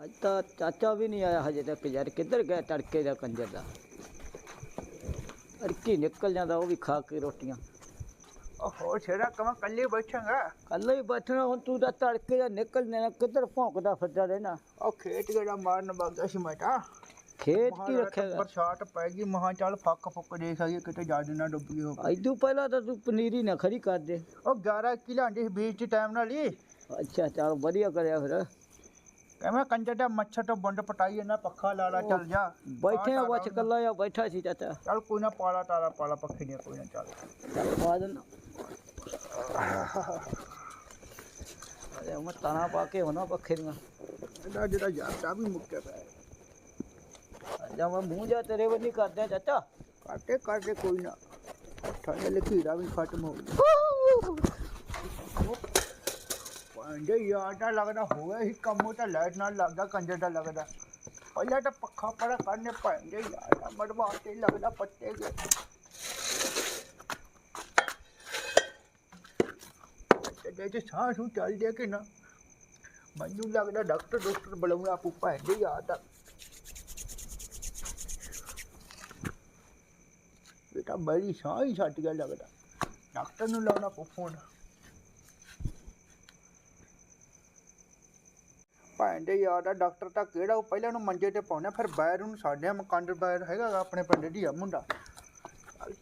ਅੱਜ ਤਾਂ ਚਾਚਾ ਵੀ ਨਹੀਂ ਆਇਆ ਹਜੇ ਤੱਕ ਯਾਰ ਕਿੱਧਰ ਗਿਆ ਤੜਕੇ ਦਾ ਕੰਜਰ ਦਾ? ਅਰਕੀ ਨਿਕਲ ਜਾਂਦਾ ਉਹ ਵੀ ਖਾ ਕੇ ਰੋਟੀਆਂ। ਓਹੋ ਛੇੜਾ ਕਮਾ ਕੱਲੇ ਬੈਠਾਂਗਾ? ਕੱਲ ਹੀ ਬੈਠਣਾ ਹੁਣ ਤੂੰ ਤਾਂ ਤੜਕੇ ਦਾ ਨਿਕਲ ਜਾਣਾ ਕਿੱਧਰ ਭੌਂਕਦਾ ਫਿਰਦਾ ਰਹਿਣਾ? ਉਹ ਖੇਤ ਗੇੜਾ ਮਾਰਨ ਵਗਦਾ ਸੀ ਮੈਂ ਤਾਂ। ਖੇਤ ਕੀ ਰੱਖੇਗਾ ਬਰਸਾਤ ਪੈ ਗਈ ਮਹਾਂ ਚੱਲ ਫੱਕ ਫੁੱਕ ਦੇਖ ਆਈਏ ਕਿਤੇ ਜੱਜ ਨਾ ਡੁੱਬ ਗਈ ਹੋਵੇ। ਐਦੂ ਪਹਿਲਾਂ ਤਾਂ ਤੂੰ ਪਨੀਰੀ ਨਾ ਖੜੀ ਕਰ ਦੇ। ਉਹ 11 ਕਿਲਾ ਆਂਦੀ ਸੀ ਬੀਜ ਦੇ ਟਾਈਮ ਨਾਲ ਹੀ। ਅੱਛਾ ਚੱਲ ਵਧੀਆ ਕਰਿਆ ਫਿਰ। ਕਹਿੰਦਾ ਕੰਜਰ ਦਾ ਮੱਛਰ ਤੋਂ ਬੰਡ ਪਟਾਈ ਨਾ ਪੱਖਾ ਲਾ ਲਾ ਚੱਲ ਜਾ। ਬੈਠੇ ਆ ਬਚ ਕੱਲਾ ਆ ਬੈਠਾ ਸੀ ਚਾਚਾ। ਚੱਲ ਕੋਈ ਨਾ ਪਾਲਾ ਤਾਲਾ ਪਾਲਾ ਪੱਖੇ ਨਹੀਂ ਕੋਈ ਨਾ ਚੱਲ। ਚੱਲ ਪਾ ਦੇਣਾ ਅਰੇ ਮੈਂ ਤਾਣਾ ਪਾ ਕੇ ਹੋਣਾ ਪੱਖੇ ਦੀਆਂ। ਇਹਦਾ ਜਿਹੜਾ ਯਾਰ ਵੀ ਮੁੱਕਿਆ ਪਿਆ। ਜਾਂ ਮੈਂ ਮੂੰਹ ਜਾ ਤੇਰੇ ਵੱਲ ਨਹੀਂ ਕਰਦਾ ਚਾਚਾ। ਕਾਟੇ ਕਾਟੇ ਕੋਈ ਨਾ। ਠੰਡੇ ਲਕੀਰਾ ਵੀ ਖਤਮ ਹੋ ਗਿਆ। ਪੰਡੇ ਯਾਰ ਦਾ ਲੱਗਦਾ ਹੋਇਆ ਹੀ ਕੰਮ ਤਾਂ ਲਾਈਟ ਨਾਲ ਲੱਗਦਾ, ਕੰਜਰ ਦਾ ਲੱਗਦਾ। ਪਹਿਲਾਂ ਤਾਂ ਪੱਖਾ ਪੜਾ ਕਰਨੇ ਪੈਂਦੇ ਯਾਰ ਦਾ ਮੜਵਾ ਤੇ ਲੱਗਦਾ ਪੱਟੇ ਗਏ ਤੇ ਦੇ ਸਾਹ ਨੂੰ ਚੱਲ ਦੇ ਕਿ ਨਾ? ਮੈਨੂੰ ਲੱਗਦਾ ਡਾਕਟਰ ਡਾਕਟਰ ਬੁਲਾਉਣਾ ਪੂ ਪੈਂਦੇ ਯਾਰ ਦਾ ਬੇਟਾ ਬੜੀ ਸਾਹ ਹੀ ਛੱਡ ਗਿਆ ਲੱਗਦਾ। ਡਾਕਟਰ ਨੂੰ ਲਾਉਣਾ ਪਊ ਫੋਨ ਭਾਂਡੇ ਯਾਰ ਦਾ ਡਾਕਟਰ ਤਾਂ ਕਿਹੜਾ ਉਹ ਪਹਿਲਾਂ ਨੂੰ ਮੰਜੇ ਤੇ ਪਾਉਣਾ ਫਿਰ ਬੈਰ ਨੂੰ ਸਾਡਿਆ ਮਕੰਦਰ ਬੈਰ ਹੈਗਾ ਆਪਣੇ ਪਿੰਡ ਦੀ ਆ ਮੁੰਡਾ।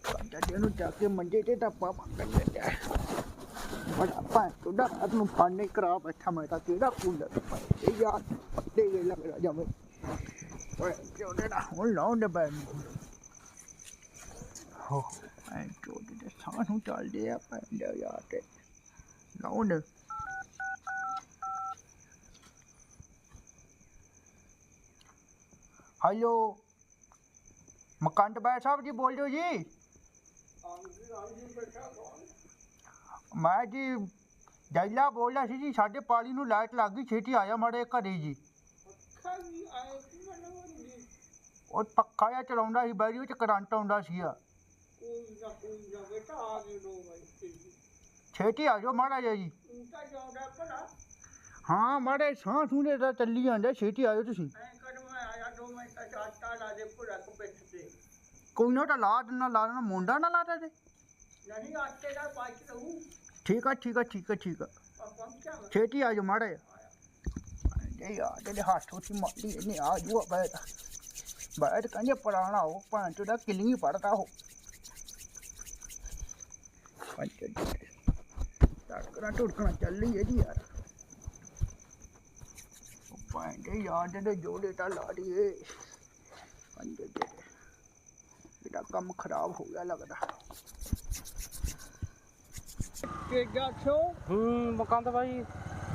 ਕੰਜਾ ਨੂੰ ਜਾ ਕੇ ਮੰਜੇ ਤੇ ਤਾਂ ਮੰਗਣ ਤੇ। ਬੜਾ ਭਾਂ ਤੁਹਾਡਾ ਹੱਥ ਨੂੰ ਫਾਨੇ ਕਰਾ ਬੈਠਾ ਮੈਂ ਤਾਂ ਕਿਹੜਾ ਕੂਲਰ ਭਾਂਡੇ ਯਾਰ ਪੱਤੇ ਜੇ ਲੱਗਦਾ ਜਮੇ ਓਏ, ਕਿਉਂ ਨਾ, ਹੁਣ ਲਾਉਂਦੇ ਬੈਰ ਨੂੰ। ਹੋ ਐਂ ਚੋਦੀ ਦੇ ਸਾਹ ਨੂੰ ਚੱਲਦੇ ਆ ਪੈਂਦੇ ਯਾਰ ਤੇ। ਲਾਉਣ ਹੈਲੋ ਮਕੰਦ ਬਾਈ ਸਾਹਿਬ ਜੀ ਬੋਲ ਰਹੇ ਹੋ ਜੀ। ਮੈਂ ਜੀ ਜੈਲਾ ਬੋਲਦਾ ਸੀ ਜੀ ਸਾਡੇ ਪਾਲੀ ਨੂੰ ਲਾਈਟ ਲੱਗ ਗਈ ਛੇਤੀ ਆਇਆ ਮਾੜੇ ਘਰੇ ਜੀ। ਉਹ ਪੱਖਾ ਜਿਹਾ ਚਲਾਉਂਦਾ ਸੀ ਬੈਰੀ ਵਿੱਚ ਕਰੰਟ ਆਉਂਦਾ ਸੀ ਆ ਛੇਤੀ ਆ ਜਾਓ ਮਾੜਾ ਜਿਹਾ ਜੀ। ਹਾਂ ਮਾੜੇ ਸਾਹ ਸੂਨੇ ਦਾ ਚੱਲੀ ਜਾਂਦਾ ਛੇਤੀ ਆਇਓ ਤੁਸੀਂ। ਕੋਈ ਨਾ ਤਾਂ ਲਾ ਦੇਣਾ ਲਾ ਦੇਣਾ ਮੁੰਡਾ ਨਾ ਲਾ ਦੇ ਠੀਕ ਆ ਠੀਕ ਆ ਠੀਕ ਆ ਠੀਕ ਆ। ਛੇਤੀ ਆ ਜਾਓ ਮਾੜਾ ਜਿਹਾ। ਯਾਰ ਤੇਰੇ ਹੱਥ ਉੱਤੇ ਮਾਰੀ ਇਹਨੇ, ਆ ਜੂਆ ਬੈਠ। ਬੈਠ ਕਹਿੰਦੇ ਪੁਰਾਣਾ ਉਹ ਭਾਂ ਦਾ ਕਿਲਿੰਗ ਹੀ ਪੜਦਾ ਹੋ ਪੰਜ ਟੜਕਣਾ ਟੁੜਕਣਾ ਚੱਲੀ ਇਹਦੀ ਯਾਰ। ਪਾਂਡੇ ਯਾਰ ਦੇ ਜੋੜੇ ਤਾਂ ਲਾ ਦੀਏ ਪੰਜ ਦੇ। ਇਹਦਾ ਕੰਮ ਖਰਾਬ ਹੋ ਗਿਆ ਲੱਗਦਾ। ਕਿ ਜਾਛੋ ਹੂੰ ਮੁਕੰਦ ਭਾਈ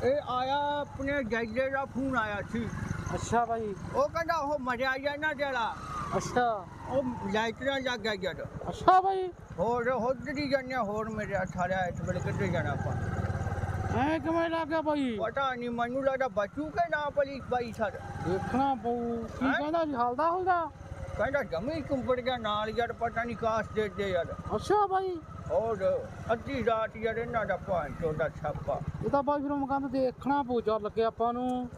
ਇਹ ਆਇਆ ਆਪਣੇ ਜੈਲੇ ਦਾ ਫੋਨ ਆਇਆ ਸੀ। ਅੱਛਾ ਭਾਈ ਉਹ ਕਹਿੰਦਾ ਉਹ ਮਰਿਆ ਜਾਂ ਨਾ ਜਿਹੜਾ ਅੱਛਾ। ਉਹ ਲਾਈਟਰਾਂ ਲੱਗ ਗਿਆ ਜਦ। ਅੱਛਾ ਭਾਈ ਹੋਰ ਹੋਦਰੀ ਜਾਣੇ ਹੋਰ ਮੇਰੇ ਅਠਾਰਿਆ ਇਸ ਵੇਲੇ ਕਿੱਥੇ ਜਾਣਾ ਆਪਾਂ? ਐ ਕਿਵੇਂ ਲੱਗ ਗਿਆ ਭਾਈ ਪਤਾ ਨਹੀਂ ਮੈਨੂੰ ਲੱਗਦਾ ਬਚੂ ਕੇ ਨਾ ਪਲੀ ਬਾਈ ਸਰ। ਦੇਖਣਾ ਪਊ ਕੀ? ਕਹਿੰਦਾ ਜੀ ਹਲਦਾ ਹੁਲਦਾ? ਕਹਿੰਦਾ ਜਮੀ ਕੁੰਪੜ ਗਿਆ ਨਾਲ ਯਾਰ ਪਤਾ ਨਹੀਂ ਕਾਸ ਦੇ ਦੇ ਯਾਰ। ਅੱਛਾ ਭਾਈ ਹੋਰ ਅੱਧੀ ਰਾਤ ਯਾਰ ਇਹਨਾਂ ਦਾ ਭਾਂ ਚੋਦਾ ਛਾਪਾ। ਇਹ ਤਾਂ ਭਾਈ ਫਿਰ ਦੇਖਣਾ ਪਊ ਚੱਲ ਕੇ ਆਪਾਂ ਨੂੰ।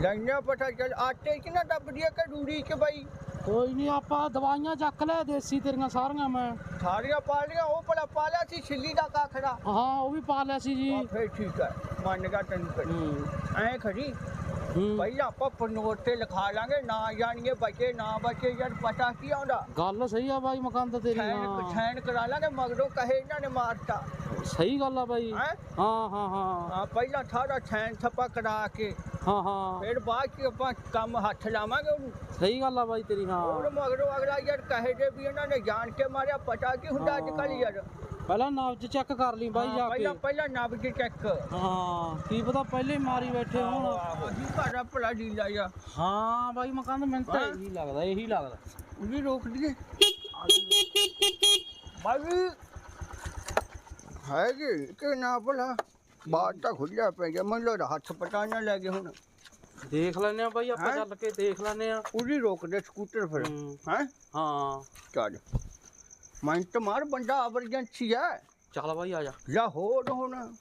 ਲੈਣਾ ਪਤਾ ਚੱਲ ਆਟੇ ਚ ਨਾ ਦੱਬ ਦਿਆ ਕਿ ਰੂੜੀ ਚ ਬਾਈ? ਕੋਈ ਨਹੀਂ ਆਪਾਂ ਦਵਾਈਆਂ ਚੱਕ ਲੈ ਦੇਸੀ ਤੇਰੀਆਂ ਸਾਰੀਆਂ ਮੈਂ। ਸਾਰੀਆਂ ਪਾ ਲਿਆ ਉਹ ਭਲਾ ਪਾ ਲਿਆ ਸੀ ਛਿੱਲੀ ਦਾ ਕਾਖੜਾ ਹਾਂ ਉਹ ਵੀ ਪਾ ਲਿਆ ਸੀ ਜੀ। ਫੇਰ ਠੀਕ ਹੈ ਮੰਨ ਗਾ ਤੈਨੂੰ ਫਿਰ। ਐ ਖੜੀ ਹੂੰ। ਭਾਈ ਆਪਾਂ ਪਨੋਟ ਤੇ ਲਿਖਾ ਲਾਂਗੇ ਨਾ ਜਾਣੀਏ ਬਚੇ ਨਾ ਬਚੇ ਯਾਰ ਪਤਾ ਕੀ ਆਉਂਦਾ ਗੱਲ ਸਹੀ ਆ ਭਾਈ ਮੁਕੰਦ ਤੇਰੀ ਹਾਂ ਛੈਨ ਕਰਾ ਲਾਂਗੇ ਮਗਰੋਂ ਕਹੇ ਇਹਨਾਂ ਨੇ ਮਾਰਤਾ। ਸਹੀ ਗੱਲ ਆ ਭਾਈ ਹੈ? ਹਾਂ ਹਾਂ ਹਾਂ। ਪਹਿਲਾਂ ਸਾਰਾ ਛੈਨ ਛੱਪਾ ਕਰਾ ਕੇ ਹਾਂ ਹਾਂ। ਫਿਰ ਬਾਅਦ ਚ ਆਪਾਂ ਕੰਮ ਹੱਥ ਲਾਵਾਂਗੇ ਉਹਨੂੰ। ਸਹੀ ਗੱਲ ਆ ਭਾਈ ਤੇਰੀ ਉਹ ਹਾਂ ਮਗਰੋਂ ਅਗਲਾ ਯਾਰ ਕਹੇ ਜੇ ਵੀ ਇਹਨਾਂ ਨੇ ਜਾਣ ਕੇ ਮਾਰਿਆ ਪਤਾ ਕੀ ਹੁੰਦਾ ਅੱਜ ਕੱਲ ਯਾਰ? ਪਹਿਲਾਂ ਨਬਜ ਚੈੱਕ ਕਰ ਲਈ ਬਾਈ ਜਾ ਕੇ। ਪਹਿਲਾਂ ਪਹਿਲਾਂ ਨਬਜ ਚੈੱਕ ਹਾਂ ਕੀ ਪਤਾ ਪਹਿਲੇ ਹੀ ਮਾਰੀ ਬੈਠੇ ਹੋਣ। ਜੀ ਘਾੜਾ ਭਲਾ ਜੀ ਲਾਇਆ। ਹਾਂ ਬਾਈ ਮੈਨੂੰ ਤਾਂ ਹਾਂ। ਇਹੀ ਲੱਗਦਾ ਇਹੀ ਲੱਗਦਾ। ਉਹਦੀ ਰੋਕ ਦਈਏ। ਬਾਈ ਹੈ ਕਿ ਨਾ ਭਲਾ। ਬਾਹਰ ਤਾਂ ਖੁੱਲਿਆ ਪੈ ਗਿਆ ਮੈਨੂੰ ਲੱਗਦਾ ਹੱਥ ਪਟਾਣਾ ਲੈ ਗਏ ਹੁਣ। ਦੇਖ ਲੈਨੇ ਆ ਬਾਈ ਆਪਾਂ ਹੈਂ? ਚੱਲ ਕੇ ਦੇਖ ਲੈਨੇ ਆ ਉਹਦੀ ਰੋਕ ਦੇ ਸਕੂਟਰ ਫਿਰ ਹੂੰ, ਹੈ? ਹਾਂ। ਚੱਲ। ਮੈਂ ਤਾਂ ਮਾਰ ਬੰਦਾ ਐਮਰਜੈਂਸੀ ਹੈ। ਚੱਲ ਬਾਈ ਆ ਜਾ। ਜਾਂ ਹੋਰ ਹੁਣ।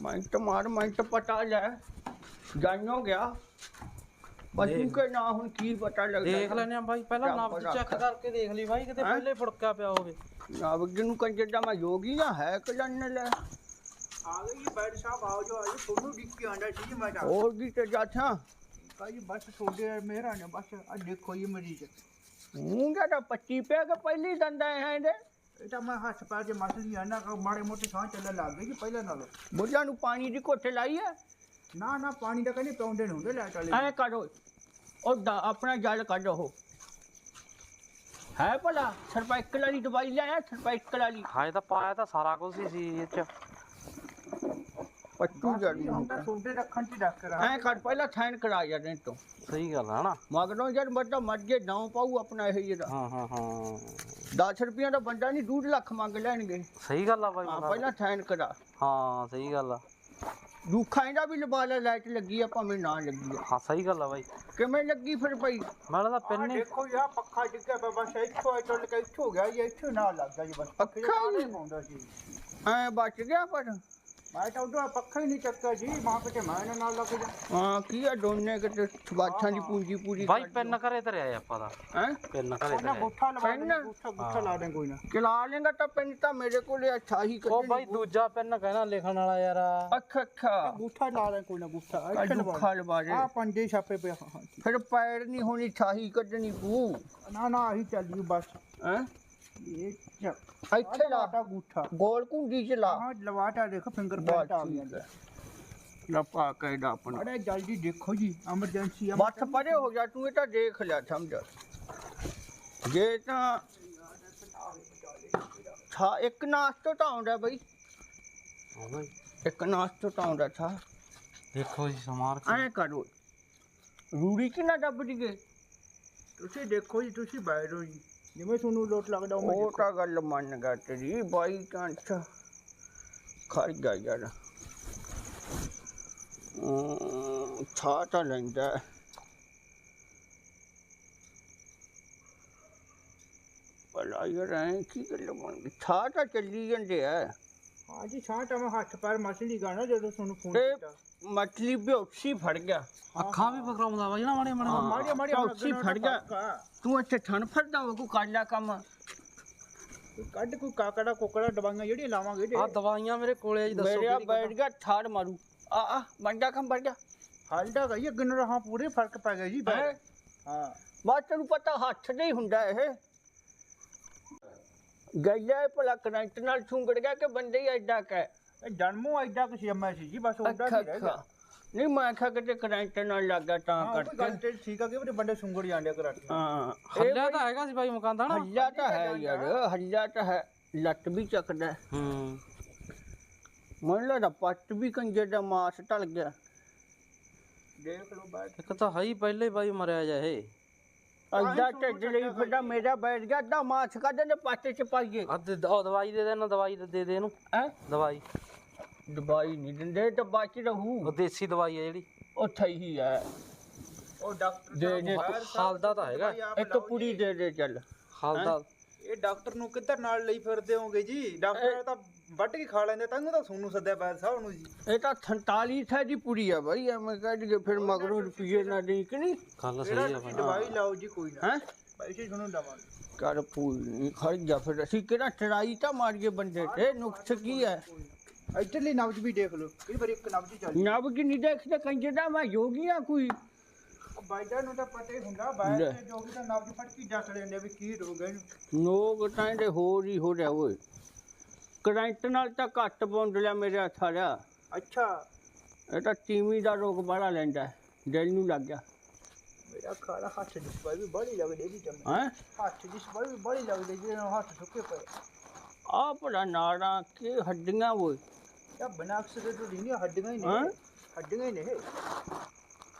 ਮੈਂ ਤਾਂ ਮਾਰ ਮੈਂ ਤਾਂ ਪਟਾ ਲੈ। ਜਾਣੋ ਗਿਆ। ਪਸ਼ੂ ਕੇ ਨਾ ਹੁਣ ਕੀ ਪਤਾ ਲੱਗਦਾ। ਦੇਖ ਲੈਨੇ ਆ ਬਾਈ ਪਹਿਲਾਂ ਪਤਾ। ਚੈੱਕ ਕਰਕੇ ਦੇਖ ਲਈ ਬਾਈ ਕਿਤੇ ਹੈਂ? ਪਹਿਲੇ ਫੁੜਕਿਆ ਪਿਆ ਹੋਵੇ। ਨਾ ਨੂੰ ਕੰਜਰ ਦਾ ਮੈਂ ਯੋਗੀ ਨਾ ਹੈ ਕਲਨ ਲੈ? ਆ ਗਈ ਜੀ ਬੈਡ ਸਾਹਿਬ ਆਓ ਜੋ ਆਇਓ ਤੁਹਾਨੂੰ ਡਿੱਕ ਕੇ ਆਂਦਾ ਸੀ ਜੀ ਮੈਂ ਤਾਂ ਹੋਰ ਜਾਥਾ ਭਾਈ ਬਸ ਤੁਹਾਡੇ ਮੇਰਾ ਨੇ ਬਸ ਆ ਦੇਖੋ ਜੀ ਮਰੀਜ਼ ਹੂੰ ਤਾਂ 25 ਪੈ ਕੇ ਪਹਿਲੀ ਦੰਦਾ ਹੈ ਇਹਦੇ? ਇਹ ਤਾਂ ਮੈਂ ਹੱਥ ਪਾ ਕੇ ਮਸਲੀ ਆ ਨਾ ਕਿ ਮਾੜੇ ਮੋਟੇ ਸਾਹ ਚੱਲਣ ਲੱਗ ਜੀ ਪਹਿਲਾਂ ਨਾਲੋਂ। ਬੁੱਢਾ ਨੂੰ ਪਾਣੀ ਦੀ ਘੁੱਟ ਲਾਈ ਹੈ? ਨਾ ਨਾ ਪਾਣੀ ਦਾ ਕਹਿੰਦੇ ਨਹੀਂ ਹੁੰਦੇ ਲੈ ਚੱਲੇ ਐ ਕਰੋ ਉਹ ਦਾ ਆਪਣਾ ਜਲ ਕੱਢੋ ਹੈ ਭਲਾ? ਸਰਪਾਈਕਲ ਵਾਲੀ ਦਵਾਈ ਲਿਆਇਆ ਸਰਪਾਈਕਲ ਵਾਲੀ ਹਾਏ ਤਾਂ ਪਾਇਆ ਤਾਂ ਸਾਰਾ ਕੁਝ ਹੀ ਸੀ ਇਹ ਚ। ਪੱਟੂ ਜੜੀ ਤਾਂ ਤੁਹਾਡੇ ਰੱਖਣ ਚ ਰੱਖ ਰਹਾ। ਐ ਕਰ ਪਹਿਲਾਂ ਥੈਨ ਕਰਾ ਜਾਂਦੇ ਤੋਂ। ਸਹੀ ਗੱਲ ਹੈ ਨਾ। ਮਗਰੋਂ ਜਦ ਮਰਦਾ ਮਰ ਜੇ ਨਾ ਪਾਉ ਆਪਣਾ ਇਹ ਜਿਹੜਾ। ਹਾਂ ਹਾਂ ਹਾਂ। 10 ਰੁਪਈਆ ਦਾ ਬੰਦਾ ਨਹੀਂ 2 ਲੱਖ ਮੰਗ ਲੈਣਗੇ। ਸਹੀ ਗੱਲ ਆ ਬਾਈ ਹਾਂ। ਪਹਿਲਾਂ ਥੈਨ ਕਰਾ। ਹਾਂ ਸਹੀ ਗੱਲ ਆ। ਦੁੱਖਾਂ ਇਹਦਾ ਵੀ ਲਵਾ ਲੈ ਲਾਈਟ ਲੱਗੀ ਆ ਭਾਵੇਂ ਨਾ ਲੱਗੀ ਆ। ਹਾਂ ਸਹੀ ਗੱਲ ਆ ਬਾਈ। ਕਿਵੇਂ ਲੱਗੀ ਫਿਰ ਭਾਈ? ਮੈਂ ਤਾਂ ਆ ਪਿੰਨ ਹੀ ਦੇਖੋ ਯਾ ਪੱਖਾ ਡਿੱਗਿਆ ਪਿਆ ਬਸ ਇੱਥੋਂ ਚੱਲ ਕੇ ਇੱਥੋਂ ਗਿਆ ਜੀ ਇੱਥੋਂ ਨਾਲ ਲੱਗ ਗਿਆ ਜੀ ਬਸ ਪੱਖੇ ਦੇ ਪੱਖਾ ਨਾਲ ਹੀ? ਹੀ ਪਾਉਂਦਾ ਸੀ। ਐ ਬਚ ਗਿਆ ਪਰ ਮੈਂ ਤਾਂ ਉਦੋਂ ਪੱਖਾ ਹੀ ਨਹੀਂ ਚੱਕਿਆ ਜੀ ਮਾਂ ਕਿਤੇ ਮੈਂ ਇਹਨਾਂ ਨਾਲ ਲੱਗ ਜਾ। ਹਾਂ ਕੀ ਆ ਦੋਨੇ ਕਿਤੇ ਬਾਛਾਂ ਦੀ ਪੂੰਜੀ ਪੂਰੀ ਬਾਈ ਪਿੰਨ ਘਰੇ ਧਰਿਆ ਆਪਾਂ ਦਾ। ਹੈ? ਪਿੰਨ ਘਰੇ ਉਹਨਾਂ ਧਰਿਆ। ਗੁੱਠਾ ਲਵਾ ਦੇ ਪੈਨ? ਗੁੱਠਾ ਗੁੱਠਾ ਲਾ ਦੇ ਕੋਈ ਨਾ। ਚਲਾ ਲੇਗਾ ਤਾਂ ਪਿੰਡ ਤਾਂ ਮੇਰੇ ਕੋਲੇ ਅੱਛਾ ਹੀ ਉਹ ਬਾਈ ਦੂਜਾ ਪਿੰਨ ਕਹਿਣਾ ਲਿਖਣ ਵਾਲਾ ਯਾਰ। ਅੱਛਾ ਅੱਛਾ ਗੁੱਠਾ ਲਾ ਦੇ ਕੋਈ ਨਾ ਲਵਾ ਦੇ। ਆ ਪੰਜੇ ਛਾਪੇ ਪਿਆ ਹਾਂ, ਠੀਕ। ਫਿਰ ਪੈਰ ਨਹੀਂ ਹੋਣੀ ਛਾਹੀ ਕੱਢਣੀ ਪੂ ਨਾ ਨਾ ਆਹੀ ਚੱਲੀ ਬਸ। ਹੈ? ਇਹ ਇੱਥੇ ਲਾ ਲਾਟਾ ਗੁੱਠਾ ਗੋਲ ਕੁੰਡੀ ਚ ਲਾ। ਹਾਂ ਲਵਾਟਾ ਦੇਖੋ ਫਿੰਗਰ ਬਸ ਪ੍ਰਿੰਟ ਆ ਗਿਆ ਠੀਕ ਹੈ। ਲਾ ਪਾ ਕੇ ਦਾ ਆਪਣਾ। ਅਰੇ ਜਲਦੀ ਦੇਖੋ ਜੀ ਐਮਰਜੈਂਸੀ ਆ। ਬੱਠ ਪਰੇ ਹੋ ਜਾ ਤੂੰ ਇਹ ਤਾਂ ਦੇਖ ਲਿਆ ਸਮਝ। ਜੇ ਤਾਂ ਥਾ ਇੱਕ ਨਾਸ ਤੋਂ ਤਾਂ ਆਉਂਦਾ ਬਈ। ਇੱਕ ਨਾਸ ਤੋਂ ਤਾਂ ਆਉਂਦਾ ਥਾ ਦੇਖੋ ਜੀ ਸਮਾਰ ਐਂ ਕਰੋ। ਰੂੜੀ ਚ ਨਾ ਦੱਬ ਦੀਏ ਤੁਸੀਂ ਦੇਖੋ ਜੀ ਤੁਸੀਂ ਬਾਹਰੋਂ ਜੀ। ਜਿਵੇਂ ਤੁਹਾਨੂੰ ਲੋਟ ਲੱਗਦਾ ਉਵੇਂ ਉਹ ਤਾਂ ਗੱਲ ਮੰਨ ਗਾ ਤੇਰੀ ਬਾਈ ਚਾਂਸ ਖੜ ਗਿਆ ਯਾਰ। ਥਾ ਤਾਂ ਲੈਂਦਾ। ਭਲਾ ਯਾਰ ਐਂ ਕੀ ਗੱਲ ਗਈ? ਥਾ ਤਾਂ ਚੱਲੀ ਜਾਂਦੇ ਆ। ਹਾਂ ਜੀ ਛਾਂ ਤਾਂ ਮੈਂ ਹੱਥ ਪੈਰ ਮਸਲੀ ਗਾਣਾ ਜਦੋਂ ਤੁਹਾਨੂੰ ਫੋਨ ਇਹ ਕੀਤਾ। ਮਛਲੀ ਬਿਓਛੀ ਫੜ ਗਿਆ। ਅੱਖਾਂ ਵੀ ਪਕੜਾਉਂਦਾ ਬਾਈ ਨਾ ਮਾੜੇ ਮਾੜੇ ਮਾੜੀਆਂ ਤਾਂ ਉੱਚੀ ਫੜ ਗਿਆ। ਤੂੰ ਇੱਥੇ ਠਣ ਫੜਦਾ ਵਾ ਕੋ ਕਰ ਲਿਆ ਕੰਮ। ਕੱਢ ਕੋਈ ਕਾਕੜਾ ਕੋਕੜਾ ਦਵਾਈਆਂ ਜਿਹੜੀਆਂ ਲਾਵਾਂਗੇ ਆ ਦਵਾਈਆਂ ਮੇਰੇ ਕੋਲੇ ਆ ਜੀ ਦੱਸੋ ਮੇਰੇ ਬੈਠ ਗਿਆ ਠਾੜ ਮਾਰੂ। ਆ ਆ ਮੰਡਾ ਕੰਮ ਵੜ ਗਿਆ। ਹਾਲਦਾ ਗਈ ਅੱਗੇ ਨੂੰ ਰਹਾ ਪੂਰੇ ਫ਼ਰਕ ਪੈ ਗਿਆ ਜੀ ਹੈਂ? ਹਾਂ। ਬਸ ਤੈਨੂੰ ਪਤਾ ਹੱਥ ਦੇ ਹੀ ਹੁੰਦਾ ਇਹ। ਗੱਲੇ ਭਲਾ ਕਰੰਟ ਨਾਲ ਛੁੰਗੜ ਗਿਆ ਕਿ ਬੰਦੇ ਹੀ ਐਡਾ ਕਾ ਇਹ ਜਨਮੋਂ ਐਡਾ ਕੁਛ ਜੰਮਿਆ ਸੀ ਜੀ ਬਸ ਉਹਦਾ ਅੱਛਾ ਨਹੀਂ ਰਹਿ ਗਿਆ। ਅੱਛਾ ਨਹੀਂ ਮੈਂ ਆਖਿਆ ਕਿਤੇ ਕਰੰਟ ਨਾਲ ਲੱਗਾ ਤਾਂ ਹਾਂ ਕੋਈ ਗੱਲ ਕਰਕੇ ਤੇ ਠੀਕ ਆ ਕਿ ਉਹਦੇ ਬੰਦੇ ਸੁੰਗੜ ਜਾਂਦੇ ਕਰਾਟੇ ਹਾਂ। ਹੱਲਿਆ ਤਾਂ ਹੈਗਾ ਸੀ ਬਾਈ ਮਕਾਨ ਦਾ ਨਾ। ਹੱਲਾ ਤਾਂ ਹੈ ਯਾਰ ਹੱਲਾ ਤਾਂ ਹੈ। ਲੱਟ ਵੀ ਚੱਕਦਾ। ਹੈ। ਹੂੰ ਮੈਨੂੰ ਲੱਗਦਾ ਪੱਟ ਵੀ ਕੰਜੇ ਦਾ ਮਾਸ ਢਲ ਗਿਆ। ਦੇਖ ਲਓ ਬਾਹਰ ਇੱਕ ਤਾਂ ਹੈ ਹੀ ਪਹਿਲੇ ਬਾਈ ਮਰਿਆ ਜਾ ਇਹ। ਐਡਾ ਢਿੱਡ ਲਈ ਫਿਰਦਾ ਮੇਰਾ ਬੈਠ ਗਿਆ ਦਾ ਮਾਸ ਕੱਢ ਨੇ ਪੱਟ ਚ ਪਾਈਏ। ਆ ਦੇ ਉਹ ਦਵਾਈ ਦੇ ਦੇ ਨਾ ਦਵਾਈ ਦੇ ਦੇ ਇਹਨੂੰ। ਹੈ? ਦਵਾਈ। ਦਵਾਈ ਨਹੀਂ ਦਿੰਦੇ ਡੱਬਾ ਚ ਰਹੂ। ਉਹ ਦੇਸੀ ਦਵਾਈ ਹੈ ਜਿਹੜੀ। ਉੱਥੇ ਹੀ ਹੈ। ਉਹ ਡਾਕਟਰ ਦੇ ਦੇ ਹਾਲਦਾ ਤਾਂ ਹੈਗਾ। ਇੱਕ ਪੁੜੀ ਦੇ ਦੇ ਚੱਲ। ਹਾਲਦਾ ਇਹ ਡਾਕਟਰ ਨੂੰ ਕਿੱਧਰ ਨਾਲ ਲਈ ਫਿਰਦੇ ਹੋਗੇ ਜੀ? ਡਾਕਟਰ ਤਾਂ ਵੱਢ ਕੇ ਖਾ ਲੈਂਦੇ ਤਾਂ ਤਾਂ ਤੁਹਾਨੂੰ ਸੱਦਿਆ ਬੈਦ ਸਾਹਿਬ ਨੂੰ ਜੀ। ਇਹ ਤਾਂ 47 ਥਾ ਦੀ ਪੁੜੀ ਆ ਬਾਈ ਐਵੇਂ ਕਹਿ ਦਈਏ ਫਿਰ ਮਗਰੋਂ ਰੁਪਈਏ ਨਾ ਦੇ ਕਿ ਨਹੀਂ ਗੱਲ ਸਹੀ ਆ ਬਾਈ ਦਵਾਈ ਲਾਓ ਜੀ ਕੋਈ ਨਾ। ਹੈ? ਪੈਸੇ ਤੁਹਾਨੂੰ ਦਵਾਂਗੇ ਕਰ ਪੂਰੀ ਨਹੀਂ ਖੜ ਜਾ ਫਿਰ। ਅਸੀਂ ਕਿਹੜਾ ਚੜਾਈ ਤਾਂ ਮਾਰੀਏ ਬੰਦੇ ਤੇ? ਨੁਕਸ ਕੀ ਹੈ ਇੱਧਰਲੀ ਨਬਜ ਵੀ ਦੇਖ ਲਓ। ਕਈ ਵਾਰੀ ਇੱਕ ਨਬਜ ਹੀ ਚੱਲ ਨਬ ਕੀ ਨਹੀਂ ਦੇਖਦੇ ਕੰਜੇ ਦਾ ਮੈਂ ਯੋਗੀ ਆ ਕੋਈ। ਬਾਈਡਰ ਨੂੰ ਤਾਂ ਪਤਾ ਹੀ ਹੁੰਦਾ। ਬਾਹਰ ਦੇ ਜੋ ਵੀ ਤਾਂ ਨਬਜ ਫੜ ਕੇ ਜੱਟ ਲੈਂਦੇ ਵੀ ਕੀ ਰੋਗ ਇਹਨੂੰ। ਲੋਕ ਤਾਂ ਇਹਦੇ ਹੋਰ ਹੀ ਹੋ ਰਿਹਾ ਓਏ ਕਰੰਟ ਨਾਲ ਤਾਂ ਘੱਟ ਬੁੰਦ ਲਿਆ ਮੇਰੇ ਹੱਥ ਆ ਅੱਛਾ ਇਹ ਤਾਂ ਟੀਵੀ ਦਾ ਰੋਗ ਬੜਾ ਲੈਂਦਾ। ਦਿਲ ਨੂੰ ਲੱਗ ਗਿਆ ਮੇਰਾ ਖਾਲਾ ਹੱਥ ਦੀ ਸਫ਼ਾਈ ਵੀ ਬੜੀ ਲੱਗਦੀ ਜੀ ਜੰਮ ਹੈ ਹੱਥ ਦੀ ਸਫ਼ਾਈ ਵੀ ਬੜੀ ਲੱਗਦੀ ਨਾਲ ਹੱਥ ਸੁੱਕੇ ਪਏ ਆ ਭਲਾ ਨਾੜਾਂ ਕੇ ਹੱਡੀਆਂ ਓਏ ਤਾਂ ਬਿਨਾਂ ਅਕਸਰ ਤੋਂ ਨਹੀਂ ਹੱਡੀਆਂ ਹੀ? ਨੇ ਹੱਡੀਆਂ ਹੀ ਨੇ ਇਹ।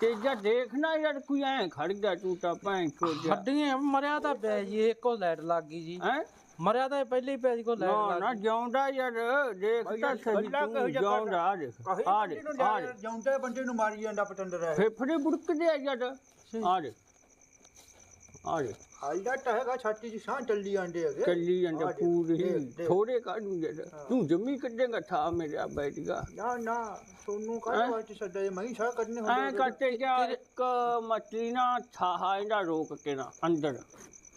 ਤੇ ਜਦ ਦੇਖਣਾ ਯਾਰ ਕੋਈ ਐ ਖੜ ਗਿਆ ਤਾਂ ਭੈਣ ਚੋਦਿਆ ਹੱਡੀਆਂ ਮਰਿਆ ਤਾਂ ਪਿਆ ਜੀ ਇੱਕੋ ਲਾਈਟ ਲੱਗ ਗਈ ਜੀ। ਹੈ? ਮਰਿਆ ਤਾਂ ਇਹ ਪਹਿਲੇ ਹੀ ਪਿਆ ਜੀ ਕੋ ਨਾ ਲਾਈਟ ਨਾ ਲੱਗ ਗਈ। ਜਿਉਂਦਾ ਯਾਰ ਦੇਖ ਤਾਂ ਯਾਰ ਸਹੀ ਕਿਹੋ ਤੂੰ ਜਿਹਾ ਜਿਉਂਦਾ ਆ ਦੇਖ ਕਹੇ ਆ ਦੇਖ ਆ ਦੇਖ। ਜਾਉਂਦੇ ਬੰਦੇ ਨੂੰ ਮਾਰੀ ਜਾਂਦਾ ਪਟੰਡਰ ਹੈ ਫੇਫੜੇ ਬੁੜਕਦੇ ਆ ਜਦ ਆ ਦੇ ਆ ਛਾਤੀ ਸਾਹ ਹੈਗੇ। ਜਾਂਦਾ ਪੂਰੀ। ਥੋੜੇ ਤੂੰ। ਜੰਮੀ ਕੱਢੇਗਾ ਥਾ ਮੇਰਾ ਨਾ ਨਾ ਮੈਂ ਐ ਇੱਕ ਨਾ ਥਾਹਾ ਇਹਦਾ ਰੋਕ ਕੇ ਨਾ ਅੰਦਰ।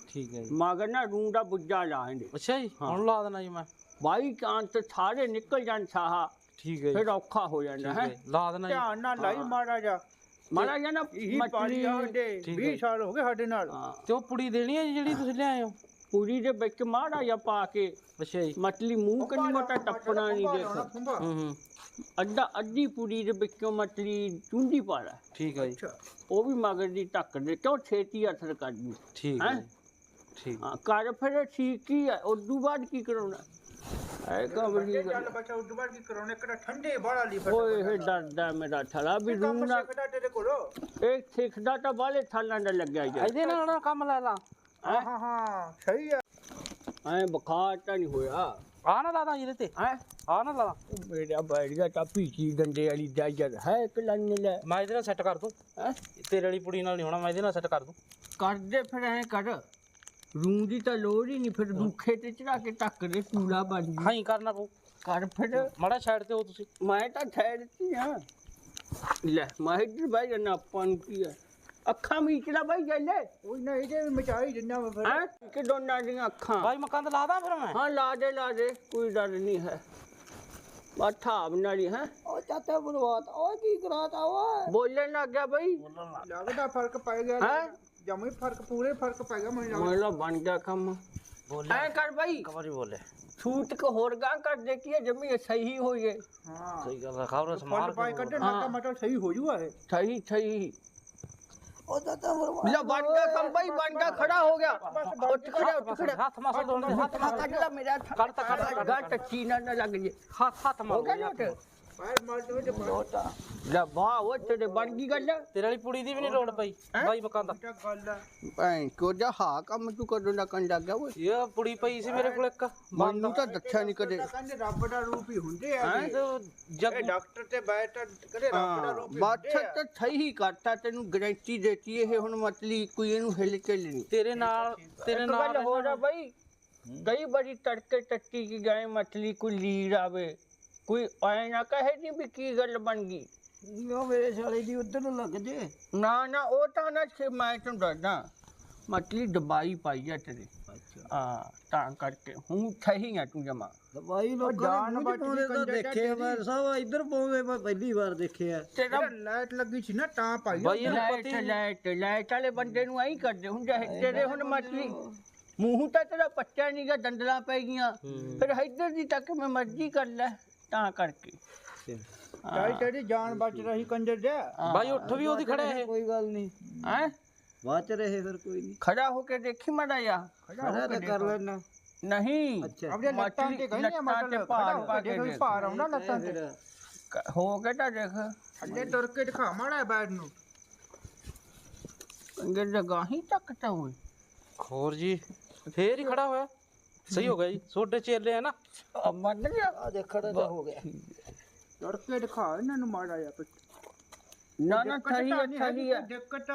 ਠੀਕ ਹੈ ਜੀ। ਮਗਰ ਨਾ ਰੂ ਦਾ ਬੁੱਝਾ ਲਾਉਂਦੇ ਅੱਛਾ ਜੀ ਹਾਂ। ਹੁਣ ਲਾ ਦੇਣਾ ਜੀ ਮੈਂ। ਬਾਈ ਚਾਂਸ ਸਾਰੇ ਨਿਕਲ ਜਾਣ ਥਾਹਾ ਠੀਕ ਹੈ ਜੀ। ਫਿਰ ਔਖਾ ਹੋ ਜਾਂਦਾ ਹੈ ਹੈ? ਲਾ ਦੇਣਾ ਜੀ। ਧਿਆਨ ਨਾਲ ਲਾਈ। ਮਾਰਾ ਜਾ ਮਾਰਾ ਜਾਂ ਨਾ ਇਹੀ ਪਾਣੀ ਆਉਂਦੇ ਠੀਕ 20 ਹੈ। ਸਾਲ ਹੋ ਗਏ ਸਾਡੇ ਨਾਲ। ਹਾਂ, ਤੇ ਉਹ ਪੁੜੀ ਦੇਣੀ ਹੈ ਜੀ ਜਿਹੜੀ ਤੁਸੀਂ ਲਿਆਏ ਹੋ? ਪੂਰੀ ਦੇ ਵਿੱਚ ਮਾਰਾ ਜਾਂ ਪਾ ਕੇ ਅੱਛਾ ਜੀ। ਮਛਲੀ ਮੂੰਹ ਕੰਨੀ ਮੋਟਾ ਟੱਪਣਾ ਨਹੀਂ ਦੇਖ। ਦੇਖ ਹੂੰ ਹੂੰ। ਅੱਧਾ ਅੱਧੀ ਪੂਰੀ ਦੇ ਵਿੱਚੋਂ ਮਛਲੀ ਚੁੰਡੀ ਪਾ ਲੈ। ਠੀਕ ਹੈ ਜੀ। ਅੱਛਾ। ਉਹ ਵੀ ਮਗਰ ਦੀ ਢੱਕ ਦੇ ਕਿਉਂ ਛੇਤੀ ਅਸਰ ਕਰਦੀ ਠੀਕ ਹੈ ਹੈਂ? ਜੀ। ਠੀਕ। ਹਾਂ ਕਰ ਫਿਰ ਠੀਕ ਹੀ ਹੈ ਉਦੋਂ ਬਾਅਦ ਕੀ ਕਰਾਉਣਾ? ਐ ਕਮਲੀ ਚੱਲ ਗੱਲ ਬੱਚਾ ਉਦੋਂ ਬਾਅਦ ਕੀ ਕਰਾਉਣੇ? ਕਿਹੜਾ ਠੰਡੇ ਬਾੜਾ ਲਈ ਫਿਰ ਓਏ ਇਹ ਡਰਦਾ ਮੇਰਾ ਥਲਾ ਵੀ ਕੰਮ ਰੂਣਾ ਸਿੱਖਦਾ ਤੇਰੇ ਕੋਲੋਂ? ਇਹ ਸਿੱਖਦਾ ਤਾਂ ਬਾਲੇ ਥਾਲਾਂ ਦਾ ਲੱਗਿਆ ਜਾ ਇਹਦੇ ਨਾਲ ਨਾ ਕੰਮ ਲੈ ਲਾ। ਹਾਂ? ਹਾਂ ਹਾਂ ਸਹੀ ਆ। ਐ ਬੁਖਾਰ ਤਾਂ ਨਹੀਂ ਹੋਇਆ। ਆ ਨਾ ਲਾ ਦਾਂ ਇਹਦੇ ਤੇ। ਐ ਆ ਨਾ ਲਾ ਦਾਂ। ਮੇਰਾ ਬੈਠ ਗਿਆ ਤਾਂ ਪੀਚੀ ਡੰਡੇ ਵਾਲੀ ਜਾਜਰ ਹੈ ਕਿ ਲੰਨ ਲੈ। ਮੈਂ ਇਹਦੇ ਨਾਲ ਸੈੱਟ ਕਰ ਦੂੰ। ਹੈਂ? ਤੇਰੇ ਵਾਲੀ ਪੁੜੀ ਨਾਲ ਨਹੀਂ ਹੋਣਾ ਮੈਂ ਇਹਦੇ ਨਾਲ ਸੈੱਟ ਕਰ ਦੂੰ। ਕਰਦੇ ਫਿਰ ਐ ਕਰ। ਰੂ ਦੀ ਤਾਂ ਲੋੜ ਹੀ ਨਹੀਂ ਫਿਰ ਦੁੱਖੇ ਤੇ ਚੜਾ ਕੇ ਟੱਕ ਦੇ ਕੂੜਾ ਬਣ ਹਾਂ ਹੀ ਕਰਨਾ ਪਊ। ਕਰ ਫਿਰ। ਮਾੜਾ ਸਾਈਡ ਤੇ ਹੋ ਤੁਸੀਂ। ਮੈਂ ਤਾਂ ਠਹਿਰਤੀ ਆ ਲੈ ਮੈਂ ਇੱਧਰ ਬਾਈ ਜਨਾ ਆਪਾਂ ਨੂੰ ਕੀ ਆ? ਅੱਖਾਂ ਮੀਚੜਾ ਬਾਈ ਜੱਲੇ ਉਹ ਨਾ ਇਹਦੇ ਵੀ ਮਚਾਈ ਦਿੰਦਾ ਮੈਂ ਫਿਰ। ਹੈ? ਕਿ ਦੋਨਾਂ ਦੀਆਂ ਅੱਖਾਂ। ਬਾਈ ਮਕੰਦ ਲਾ ਦਾਂ ਫਿਰ ਮੈਂ? ਹਾਂ ਲਾ ਦੇ ਲਾ ਦੇ ਕੋਈ ਡਰ ਨਹੀਂ ਹੈ। ਬਾਠਾ ਬਣਾਲੀ ਹੈ ਉਹ ਚਾਚਾ ਬੁਲਵਾਤ ਓਏ ਕੀ ਕਰਾਤਾ ਓਏ? ਬੋਲਣ ਲੱਗ ਗਿਆ ਬਾਈ। ਲੱਗਦਾ ਫ਼ਰਕ ਪੈ ਗਿਆ। ਹੈਂ? ਜਮੇ ਫ਼ਰਕ ਪੂਰੇ ਫ਼ਰਕ ਪੈ ਗਿਆ ਮੈਨੂੰ ਲੱਗਦਾ ਮੇਰਾ ਬਣ ਗਿਆ ਕੰਮ। ਬੋਲੇ ਐ ਕਰ ਬਾਈ। ਕਵਰੀ ਬੋਲੇ ਛੂਟ ਕੋ ਹੋਰ ਗਾਂ ਕਰ ਦੇ ਕੀ ਜਮੀ ਸਹੀ ਹੋਈ ਹੈ ਹਾਂ। ਸਹੀ ਗੱਲ ਫਲ ਸਮਾਰ ਪਾਈ ਕੱਢਣ। ਲੱਗਾ ਮਤਲਬ ਸਹੀ ਹੋ ਜੂਗਾ ਇਹ। ਸਹੀ ਸਹੀ। ਉਹ ਚਾਚਾ ਲੈ ਬਣ ਗਿਆ ਕੰਮ ਬਾਈ ਬਣ ਗਿਆ ਖੜਾ ਹੋ ਗਿਆ। ਉੱਠ ਖੜਾ ਉੱਠ ਖੜਾ। ਹੱਥ ਮਸਲ ਦੋਣ ਦੇ ਹੱਥ ਹੱਥ ਕੱਢ ਲੈ ਮੇਰਾ ਕੱਢ ਤਾ, ਕੱਢ ਤਾ, ਕੱਢ ਤਾ। ਗਾ ਟੱਚੀ ਨਾ ਲੱਗ ਜੇ। ਹੱਥ ਹੱਥ ਹੋ ਗਿਆ ਮਾਰ ਲੋਟ। ਪੈਰ ਮਾਰ ਦੋ ਤੇ ਮੋਟਾ ਲੈ ਵਾਹ ਉਹ ਤੇਰੇ ਬਣ ਗਈ ਗੱਲ। ਤੇਰੇ ਵਾਲੀ ਪੁੜੀ ਦੀ ਵੀ ਨਹੀਂ ਲੋੜ ਪਈ। ਬਾਈ ਮਕੰਦ ਗੱਲ ਆ। ਭੈਣ ਕੋ ਜਾ ਹਾਂ ਕੰਮ ਤੂੰ ਕਦੋਂ ਦਾ ਕੰਨ ਲੱਗ ਗਿਆ ਓਏ। ਇਹ ਪੁੜੀ ਪਈ ਸੀ ਮੇਰੇ ਕੋਲ ਇੱਕ। ਮੈਨੂੰ ਤਾਂ ਦੱਸਿਆ ਨਹੀਂ ਕਦੇ। ਕਹਿੰਦੇ ਰੱਬ ਦਾ ਰੂਪ ਹੀ ਹੁੰਦੇ ਆ ਹੈਂ? ਇਹ ਤੇ ਜੱਗ ਡਾਕਟਰ ਤੇ ਬੈਠ ਕਦੇ ਰੱਬ ਦਾ ਹਾਂ ਰੂਪ ਹੀ ਬਾਤ ਹੁੰਦੇ ਆ। ਤਾਂ ਸਹੀ ਕਰਤਾ ਤੈਨੂੰ ਗਾਰੰਟੀ ਦੇਤੀ ਇਹ ਹੁਣ ਮਤਲੀ ਕੋਈ ਇਹਨੂੰ ਹਿੱਲ ਕੇ ਲੈਣੀ ਤੇਰੇ ਨਾਲ ਤੇਰੇ ਨਾਲ ਹੋ ਰਿਹਾ ਬਾਈ। ਕਈ ਵਾਰੀ ਤੜਕੇ ਟੱਟੀ ਕੀ ਗਏ ਮਛਲੀ ਕੋਈ ਲੀਰ ਆਵੇ। ਕੋਈ ਐ ਨਾ ਕਹੇ ਨਹੀਂ ਵੀ ਕੀ ਗੱਲ ਬਣ ਗਈ। ਉਹ ਮੇਰੇ ਸਾਲੇ ਦੀ ਉਧਰ ਨੂੰ ਲੱਗ ਜੇ। ਨਾ ਨਾ ਉਹ ਤਾਂ ਨਾ ਕਿ ਮੈਂ ਤੈਨੂੰ ਦੱਸਦਾ ਮਛਲੀ ਦਬਾਈ ਪਾਈ ਆ ਤੇਰੇ। ਹਾਂ ਤਾਂ ਕਰਕੇ। ਹੁਣ ਸਹੀ ਆ ਤੂੰ ਜਮਾ। ਦਵਾਈ ਲੋਕਾਂ ਨੇ ਮੂੰਹ ਪਾਉਂਦੇ ਤਾਂ ਦੇਖੇ ਮੈਂ ਸਭ ਇੱਧਰ ਪਾਉਂਦੇ ਮੈਂ ਪਹਿਲੀ ਵਾਰ ਦੇਖਿਆ। ਤੇਰਾ ਲਾਈਟ ਲੱਗੀ ਸੀ ਨਾ ਤਾਂ ਪਾਈ ਬਾਈ ਇਹਨੂੰ ਲਾਈਟ ਪਤੀ ਲਾਈਟ ਲਾਈਟ ਵਾਲੇ ਬੰਦੇ ਨੂੰ ਐਂ ਕਰਦੇ ਹੁੰਦੇ ਹੈ ਤੇਰੇ ਹੁਣ ਮਛਲੀ ਮੂੰਹ ਤਾਂ ਤੇਰਾ ਪੱਟਿਆ ਨਹੀਂਗਾ ਦੰਦਲਾਂ ਪੈ ਗਈਆਂ। ਫਿਰ ਇੱਧਰ ਦੀ ਤੱਕ ਮੈਂ ਮਰਜ਼ੀ ਕਰ ਲੈ। ਤਾਂ ਕਰਕੇ। ਚਾਈ ਤੇਰੀ ਜਾਨ ਬਚ ਰਹੀ ਕੰਜਰ ਦੇ ਬਾਈ ਉੱਠ ਵੀ ਉਹਦੀ ਖੜਾ ਇਹ। ਕੋਈ ਗੱਲ ਨਹੀਂ। ਹੈ? ਬਾਅਦ ਚ ਰਹੇ ਫਿਰ ਕੋਈ ਨਹੀਂ। ਖੜਾ ਹੋ ਕੇ ਦੇਖੀ ਮੜਾ ਜਾ ਖੜਾ ਤਾਂ ਕਰ ਲੈਣਾ। ਨਹੀਂ। ਅੱਛਾ। ਆਪਣੇ ਲੱਤਾਂ ਤੇ ਕਹਿੰਦੇ ਲੱਤਾਂ ਮਤਲਬ ਤੇ ਭਾਰ ਪਾ ਕੇ ਦੇਖੋ। ਭਾਰ ਆਉਣਾ ਲੱਤਾਂ ਤੇ। ਹੋ ਕੇ ਤਾਂ ਦੇਖ। ਅੱਲੇ ਤੁਰ ਕੇ ਦਿਖਾ ਮਾੜਾ ਬੈਠ ਨੂੰ। ਅੰਗੇ ਜਗ੍ਹਾ ਹੀ ਤੱਕ ਤਾਂ ਹੋਈ। ਹੋਰ ਜੀ ਫੇਰ ਹੀ ਖੜਾ ਹੋਇਆ। ਸਹੀ ਹੋ ਗਿਆ ਜੀ ਛੋਟੇ ਚੇਲੇ ਆ ਨਾ। ਆ ਮੰਨ ਗਿਆ ਆ ਦੇਖ ਖੜਾ ਤਾਂ ਹੋ ਗਿਆ। ਤੁਰ ਕੇ ਦਿਖਾ ਇਹਨਾਂ ਨੂੰ ਮਾੜਾ ਜਿਹਾ ਕੁਛ। ਨਾ ਨਾ ਸਹੀ ਹੈ ਸਹੀ ਹੈ ਦਿੱਕਤ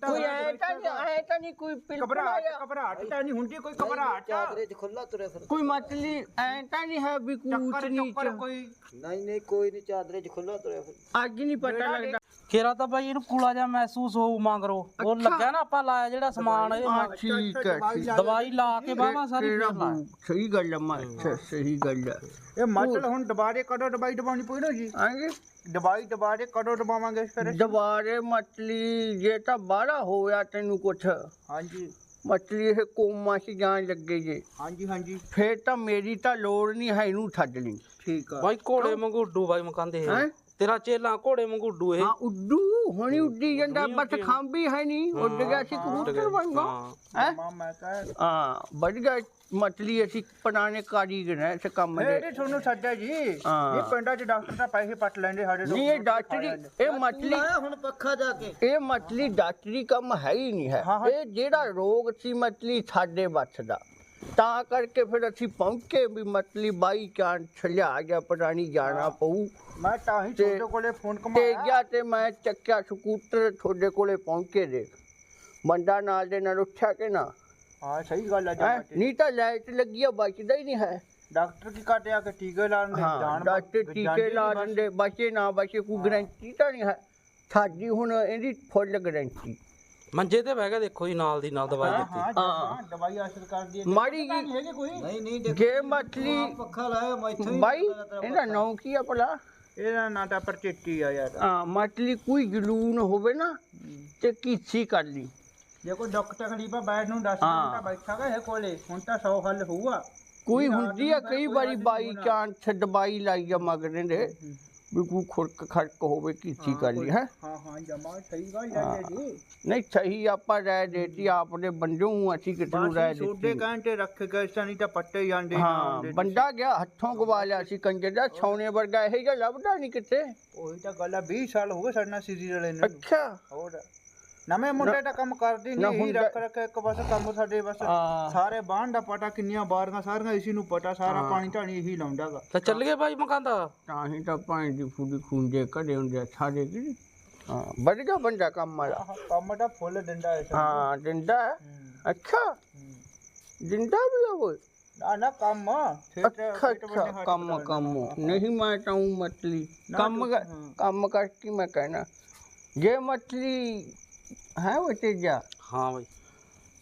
ਕੋਈ ਐ ਤਾਂ ਨਹੀਂ ਐ ਤਾਂ ਨਹੀਂ ਕੋਈ ਘਬਰਾਹਟ ਘਬਰਾਹਟ ਤਾਂ ਨਹੀਂ ਹੁੰਦੀ ਕੋਈ ਘਬਰਾਹਟ ਚਾਦਰੇ ਚ ਖੁੱਲਾ ਤੁਰਿਆ ਫਿਰ ਕੋਈ ਮਛਲੀ ਐ ਤਾਂ ਨਹੀਂ ਹੈ ਵੀ ਕੂਚ ਚੱਕਰ ਕੋਈ ਨਹੀਂ ਨਹੀਂ ਕੋਈ ਨਹੀਂ ਚਾਦਰੇ ਚ ਖੁੱਲਾ ਤੁਰਿਆ ਫਿਰ ਅੱਜ ਨਹੀਂ ਪਤਾ ਲੱਗਦਾ। ਕੇਰਾ ਤਾਂ ਬਾਈ ਇਹਨੂੰ ਕੂਲਾ ਜਿਹਾ ਮਹਿਸੂਸ ਹੋਊ ਮੰਗਰੋ ਉਹ ਲੱਗਿਆ ਨਾ ਆਪਾਂ ਲਾਇਆ ਜਿਹੜਾ ਸਮਾਨ ਇਹ ਹਾਂ ਠੀਕ ਹੈ ਠੀਕ ਦਵਾਈ ਲਾ ਕੇ ਬਾਵਾ ਸਾਰੀ ਤੇਰਾ ਫੇਰ ਲਾਇਆ। ਸਹੀ ਗੱਲ ਹੈ ਮੈਂ ਅੱਛਾ, ਸਹੀ ਗੱਲ ਹੈ। ਇਹ ਮਤਲਬ ਹੁਣ ਦੁਬਾਰੇ ਕਦੋਂ ਦਵਾਈ ਦਵਾਉਣੀ ਪਈ ਨਾ ਜੀ? ਆਂਗੇ ਦਵਾਈ ਦੁਬਾਰੇ ਕਦੋਂ ਦਵਾਵਾਂਗੇ ਫਿਰ ਦੁਬਾਰੇ ਮਛਲੀ ਜੇ ਤਾਂ ਬਾਹਲਾ ਹੋਇਆ ਤੈਨੂੰ ਕੁਛ। ਹਾਂਜੀ। ਮਛਲੀ ਇਹ ਕੋਮਾ 'ਚ ਜਾਣ ਲੱਗੇ ਜੇ। ਹਾਂਜੀ ਹਾਂਜੀ। ਫੇਰ ਤਾਂ ਮੇਰੀ ਤਾਂ ਲੋੜ ਨਹੀਂ ਹੈ ਇਹਨੂੰ ਛੱਡ ਲਈ ਠੀਕ ਆ। ਬਾਈ ਘੋੜੇ ਵਾਂਗੂ ਉੱਡੂ ਬਾਈ ਮਕਾਂਦੇ ਹੈਂ? ਤੇਰਾ ਚੇਲਾ ਘੋੜੇ ਵਾਂਗੂ ਉੱਡੂ ਇਹ। ਹਾਂ ਉੱਡੂ ਹੁਣੀ ਉੱਡੀ ਜਾਂਦਾ ਬਸ ਖਾਂਬੀ ਹੈ ਨਹੀਂ ਉੱਡ ਗਿਆ ਸੀ ਕਬੂਤਰ ਗਿਆ। ਹਾਂ। ਹੈ? ਮਾਂ ਮੈਂ ਕਹਾਂ ਹਾਂ ਵੱਧ ਗਿਆ ਮਛਲੀ ਅਸੀਂ ਪੁਰਾਣੇ ਕਾਰੀਗਰ ਹੈ ਇਸ ਕੰਮ ਇਹ ਦੇ। ਨਹੀਂ ਤੁਹਾਨੂੰ ਛੱਡਿਆ ਜੀ। ਇਹ ਪਿੰਡਾਂ 'ਚ ਡਾਕਟਰ ਤਾਂ ਪੈਸੇ ਪੱਟ ਲੈਂਦੇ ਸਾਡੇ ਨਹੀਂ ਇਹ ਡਾਕਟਰੀ ਇਹ ਮਛਲੀ ਲਾਇਆ ਹੁਣ ਪੱਖਾ ਜਾ ਕੇ। ਇਹ ਮਛਲੀ ਡਾਕਟਰੀ ਕੰਮ ਹੈ ਹੀ ਨਹੀਂ ਹੈ। ਇਹ ਜਿਹੜਾ ਰੋਗ ਸੀ ਮਛਲੀ ਸਾਡੇ ਵੱਸ ਦਾ। ਤਾਂ ਕਰਕੇ ਫਿਰ ਅਸੀਂ ਪਹੁੰਚੇ ਵੀ ਮਛਲੀ ਬਾਈ ਚਾਂਸ ਛਲਿਆ ਗਿਆ ਪੁਰਾਣੀ ਜਾਣਾ ਪਊ। ਮੈਂ ਤਾਂ ਹੀ ਤੇ- ਤੁਹਾਡੇ ਕੋਲੇ ਫੋਨ ਤੇ ਕਮਾਇਆ ਗਿਆ ਤੇ ਮੈਂ ਚੱਕਿਆ ਸਕੂਟਰ ਤੁਹਾਡੇ ਕੋਲੇ ਪਹੁੰਚੇ ਦੇ। ਬੰਦਾ ਨਾਲ ਦੇ ਨਾਲ ਉੱਠਿਆ ਕਿ ਨਾ? ਹਾਂ ਸਹੀ ਗੱਲ ਆ ਹੈਂ? ਤੇ। ਨਹੀਂ ਤਾਂ ਲਾਈਟ ਲੱਗੀ ਆ ਬਚਦਾ ਹੀ ਨਹੀਂ ਹੈ। ਡਾਕਟਰ ਕੀ ਕਾਟਿਆ ਕਿ ਟੀਕੇ ਲਾਉਣ ਦੇ ਹਾਂ ਜਾਨ ਡਾਕਟਰ ਜਾਂਦੀ ਟੀਕੇ ਲਾ ਨੀ ਬਸ। ਦਿੰਦੇ ਬਚੇ ਨਾ ਬਚੇ ਕੋਈ ਗਰੰਟੀ ਤਾਂ ਨਹੀਂ ਹੈ। ਸਾਡੀ ਹੁਣ ਇਹਦੀ ਫੁੱਲ ਗਰੰਟੀ ਮੰਜੇ ਤੇ ਬਹਿ ਕੇ ਦੇਖੋ ਜੀ ਨਾਲ ਦੀ ਨਾਲ ਦਵਾਈ ਹਾਂ ਦਿੱਤੀ। ਹਾਂ ਹਾਂ। ਦਵਾਈ ਅਸਰ ਕਰਦੀ ਹੈ। ਮਾੜੀ ਨਹੀਂ ਜੀ ਹੈਗੇ ਕੋਈ। ਨਹੀਂ ਨਹੀਂ ਦੇਖ ਜੇ ਮਛਲੀ ਪੱਖਾ ਲਾਇਆ ਮੈਂ ਇੱਥੋਂ ਹੀ ਬਾਈ ਇਹਦਾ ਨਾਂ ਕੀ ਆ ਭਲਾ? ਇਹਦਾ ਨਾਂ ਤਾਂ ਪਰਚੇਟੀ ਆ ਯਾਰ। ਹਾਂ ਮਛਲੀ ਕੋਈ ਜਲੂਨ ਹੋਵੇ ਨਾ ਤੇ ਕੀਸੀ ਕਰ ਲਈ। ਜੇ ਕੋਈ ਡਾਕਟਰ ਤਕਲੀਫ ਆ ਬੈਠ ਨੂੰ ਦੱਸ ਹਾਂ। ਦਿੰਦਾ ਬੈਠਾਗਾ ਇਹ ਕੋਲੇ ਹੁਣ ਤਾਂ 100 ਹੱਲ ਹੋਊਗਾ। ਕੋਈ ਹੁੰਦੀ ਆ ਕਈ ਵਾਰੀ ਬਾਈ। ਚਾਂਸ ਦਵਾਈ ਲਾਈ ਆ ਮਗਰੇ ਦੇ ਵੀ ਕੋਈ ਖੁਰਕ ਖੜਕ ਹੋਵੇ ਕੀਸੀ ਕਰ ਲਈ ਹੈ? ਹਾਂ ਹਾਂ ਜਮਾ ਸਹੀ ਗੱਲ ਹੈ ਜੀ। ਨਹੀਂ ਸਹੀ ਆਪਾਂ ਰਹਿ ਦੇਤੀ ਅਸੀਂ ਕਿਤੇ ਨੂੰ ਛੋਡੇ ਦੇਤੀ। ਘੰਟੇ ਰੱਖ ਗਏ ਤਾਂ ਨਹੀਂ ਤਾਂ ਪੱਟੇ ਜਾਂਦੇ ਹਾਂ ਬੰਦਾ ਗਿਆ ਹੱਥੋਂ ਗਵਾ ਲਿਆ ਸੀ ਕੰਜਰ ਦਾ ਸੋਨੇ ਵਰਗਾ ਇਹ ਜਿਹਾ ਲੱਭਦਾ ਨਹੀਂ ਕਿਤੇ। ਉਹੀ ਤਾਂ ਗੱਲ ਆ 20 ਸਾਲ ਹੋ ਗਏ ਸਾਡੇ ਨਾਲ ਸੀਰੀਅਲ ਵਾਲੇ ਨੂੰ। ਅੱਛਾ। ਹੋਰ। ਨਵੇਂ ਮੁੰਡੇ ਦਾ ਕੰਮ ਕਰਦੀ ਨਾ ਨਹੀਂ ਹੁੰਦਾ- ਰੱਖ ਰੱਖ ਇੱਕ ਬਸ ਕੰਮ ਸਾਡੇ ਬਸ ਹਾਂ। ਸਾਰੇ ਬਾਣ ਦਾ ਪਤਾ ਕਿੰਨੀਆਂ ਬਾਰੀਆਂ ਸਾਰੀਆਂ ਇਸੇ ਨੂੰ ਪਤਾ ਸਾਰਾ ਪਾਣੀ ਢਾਣੀ ਇਹੀ ਲਾਉਂਦਾਗਾ ਤਾਂ ਚੱਲ ਗਏ ਬਾਈ ਮਕਾਂਦਾ ਤਾਂ ਹੀ ਤਾਂ ਭਾਂ ਦੀ ਫੂਡੀ ਖੁੰਝੇ ਕੜੇ ਹੁੰਦੇ ਆ ਸਾਡੇ ਕੀ ਹਾਂ ਵੱਧ ਗਿਆ ਬੰਦਾ ਕੰਮ ਵਾਲਾ। ਕੰਮ ਦਾ ਫੁੱਲ ਡੰਡਾ ਹੈ ਹਾਂ ਦਿੰਦਾ ਹੈ। ਅੱਛਾ। ਦਿੰਦਾ ਵੀ ਉਹ ਨਾ ਨਾ ਕੰਮ ਅੱਛਾ ਅੱਛਾ। ਕੰਮ ਕੰਮ। ਨਹੀਂ ਮੈਂ ਤਾਂ ਹੂੰ ਮਤਲੀ ਕੰਮ ਕਰ- ਕੰਮ ਕਰਤੀ ਮੈਂ ਕਹਿਣਾ ਜੇ ਮਤਲੀ ਹੈ ਉਹ ਤੇ ਜਾ ਹਾਂ ਬਾਈ।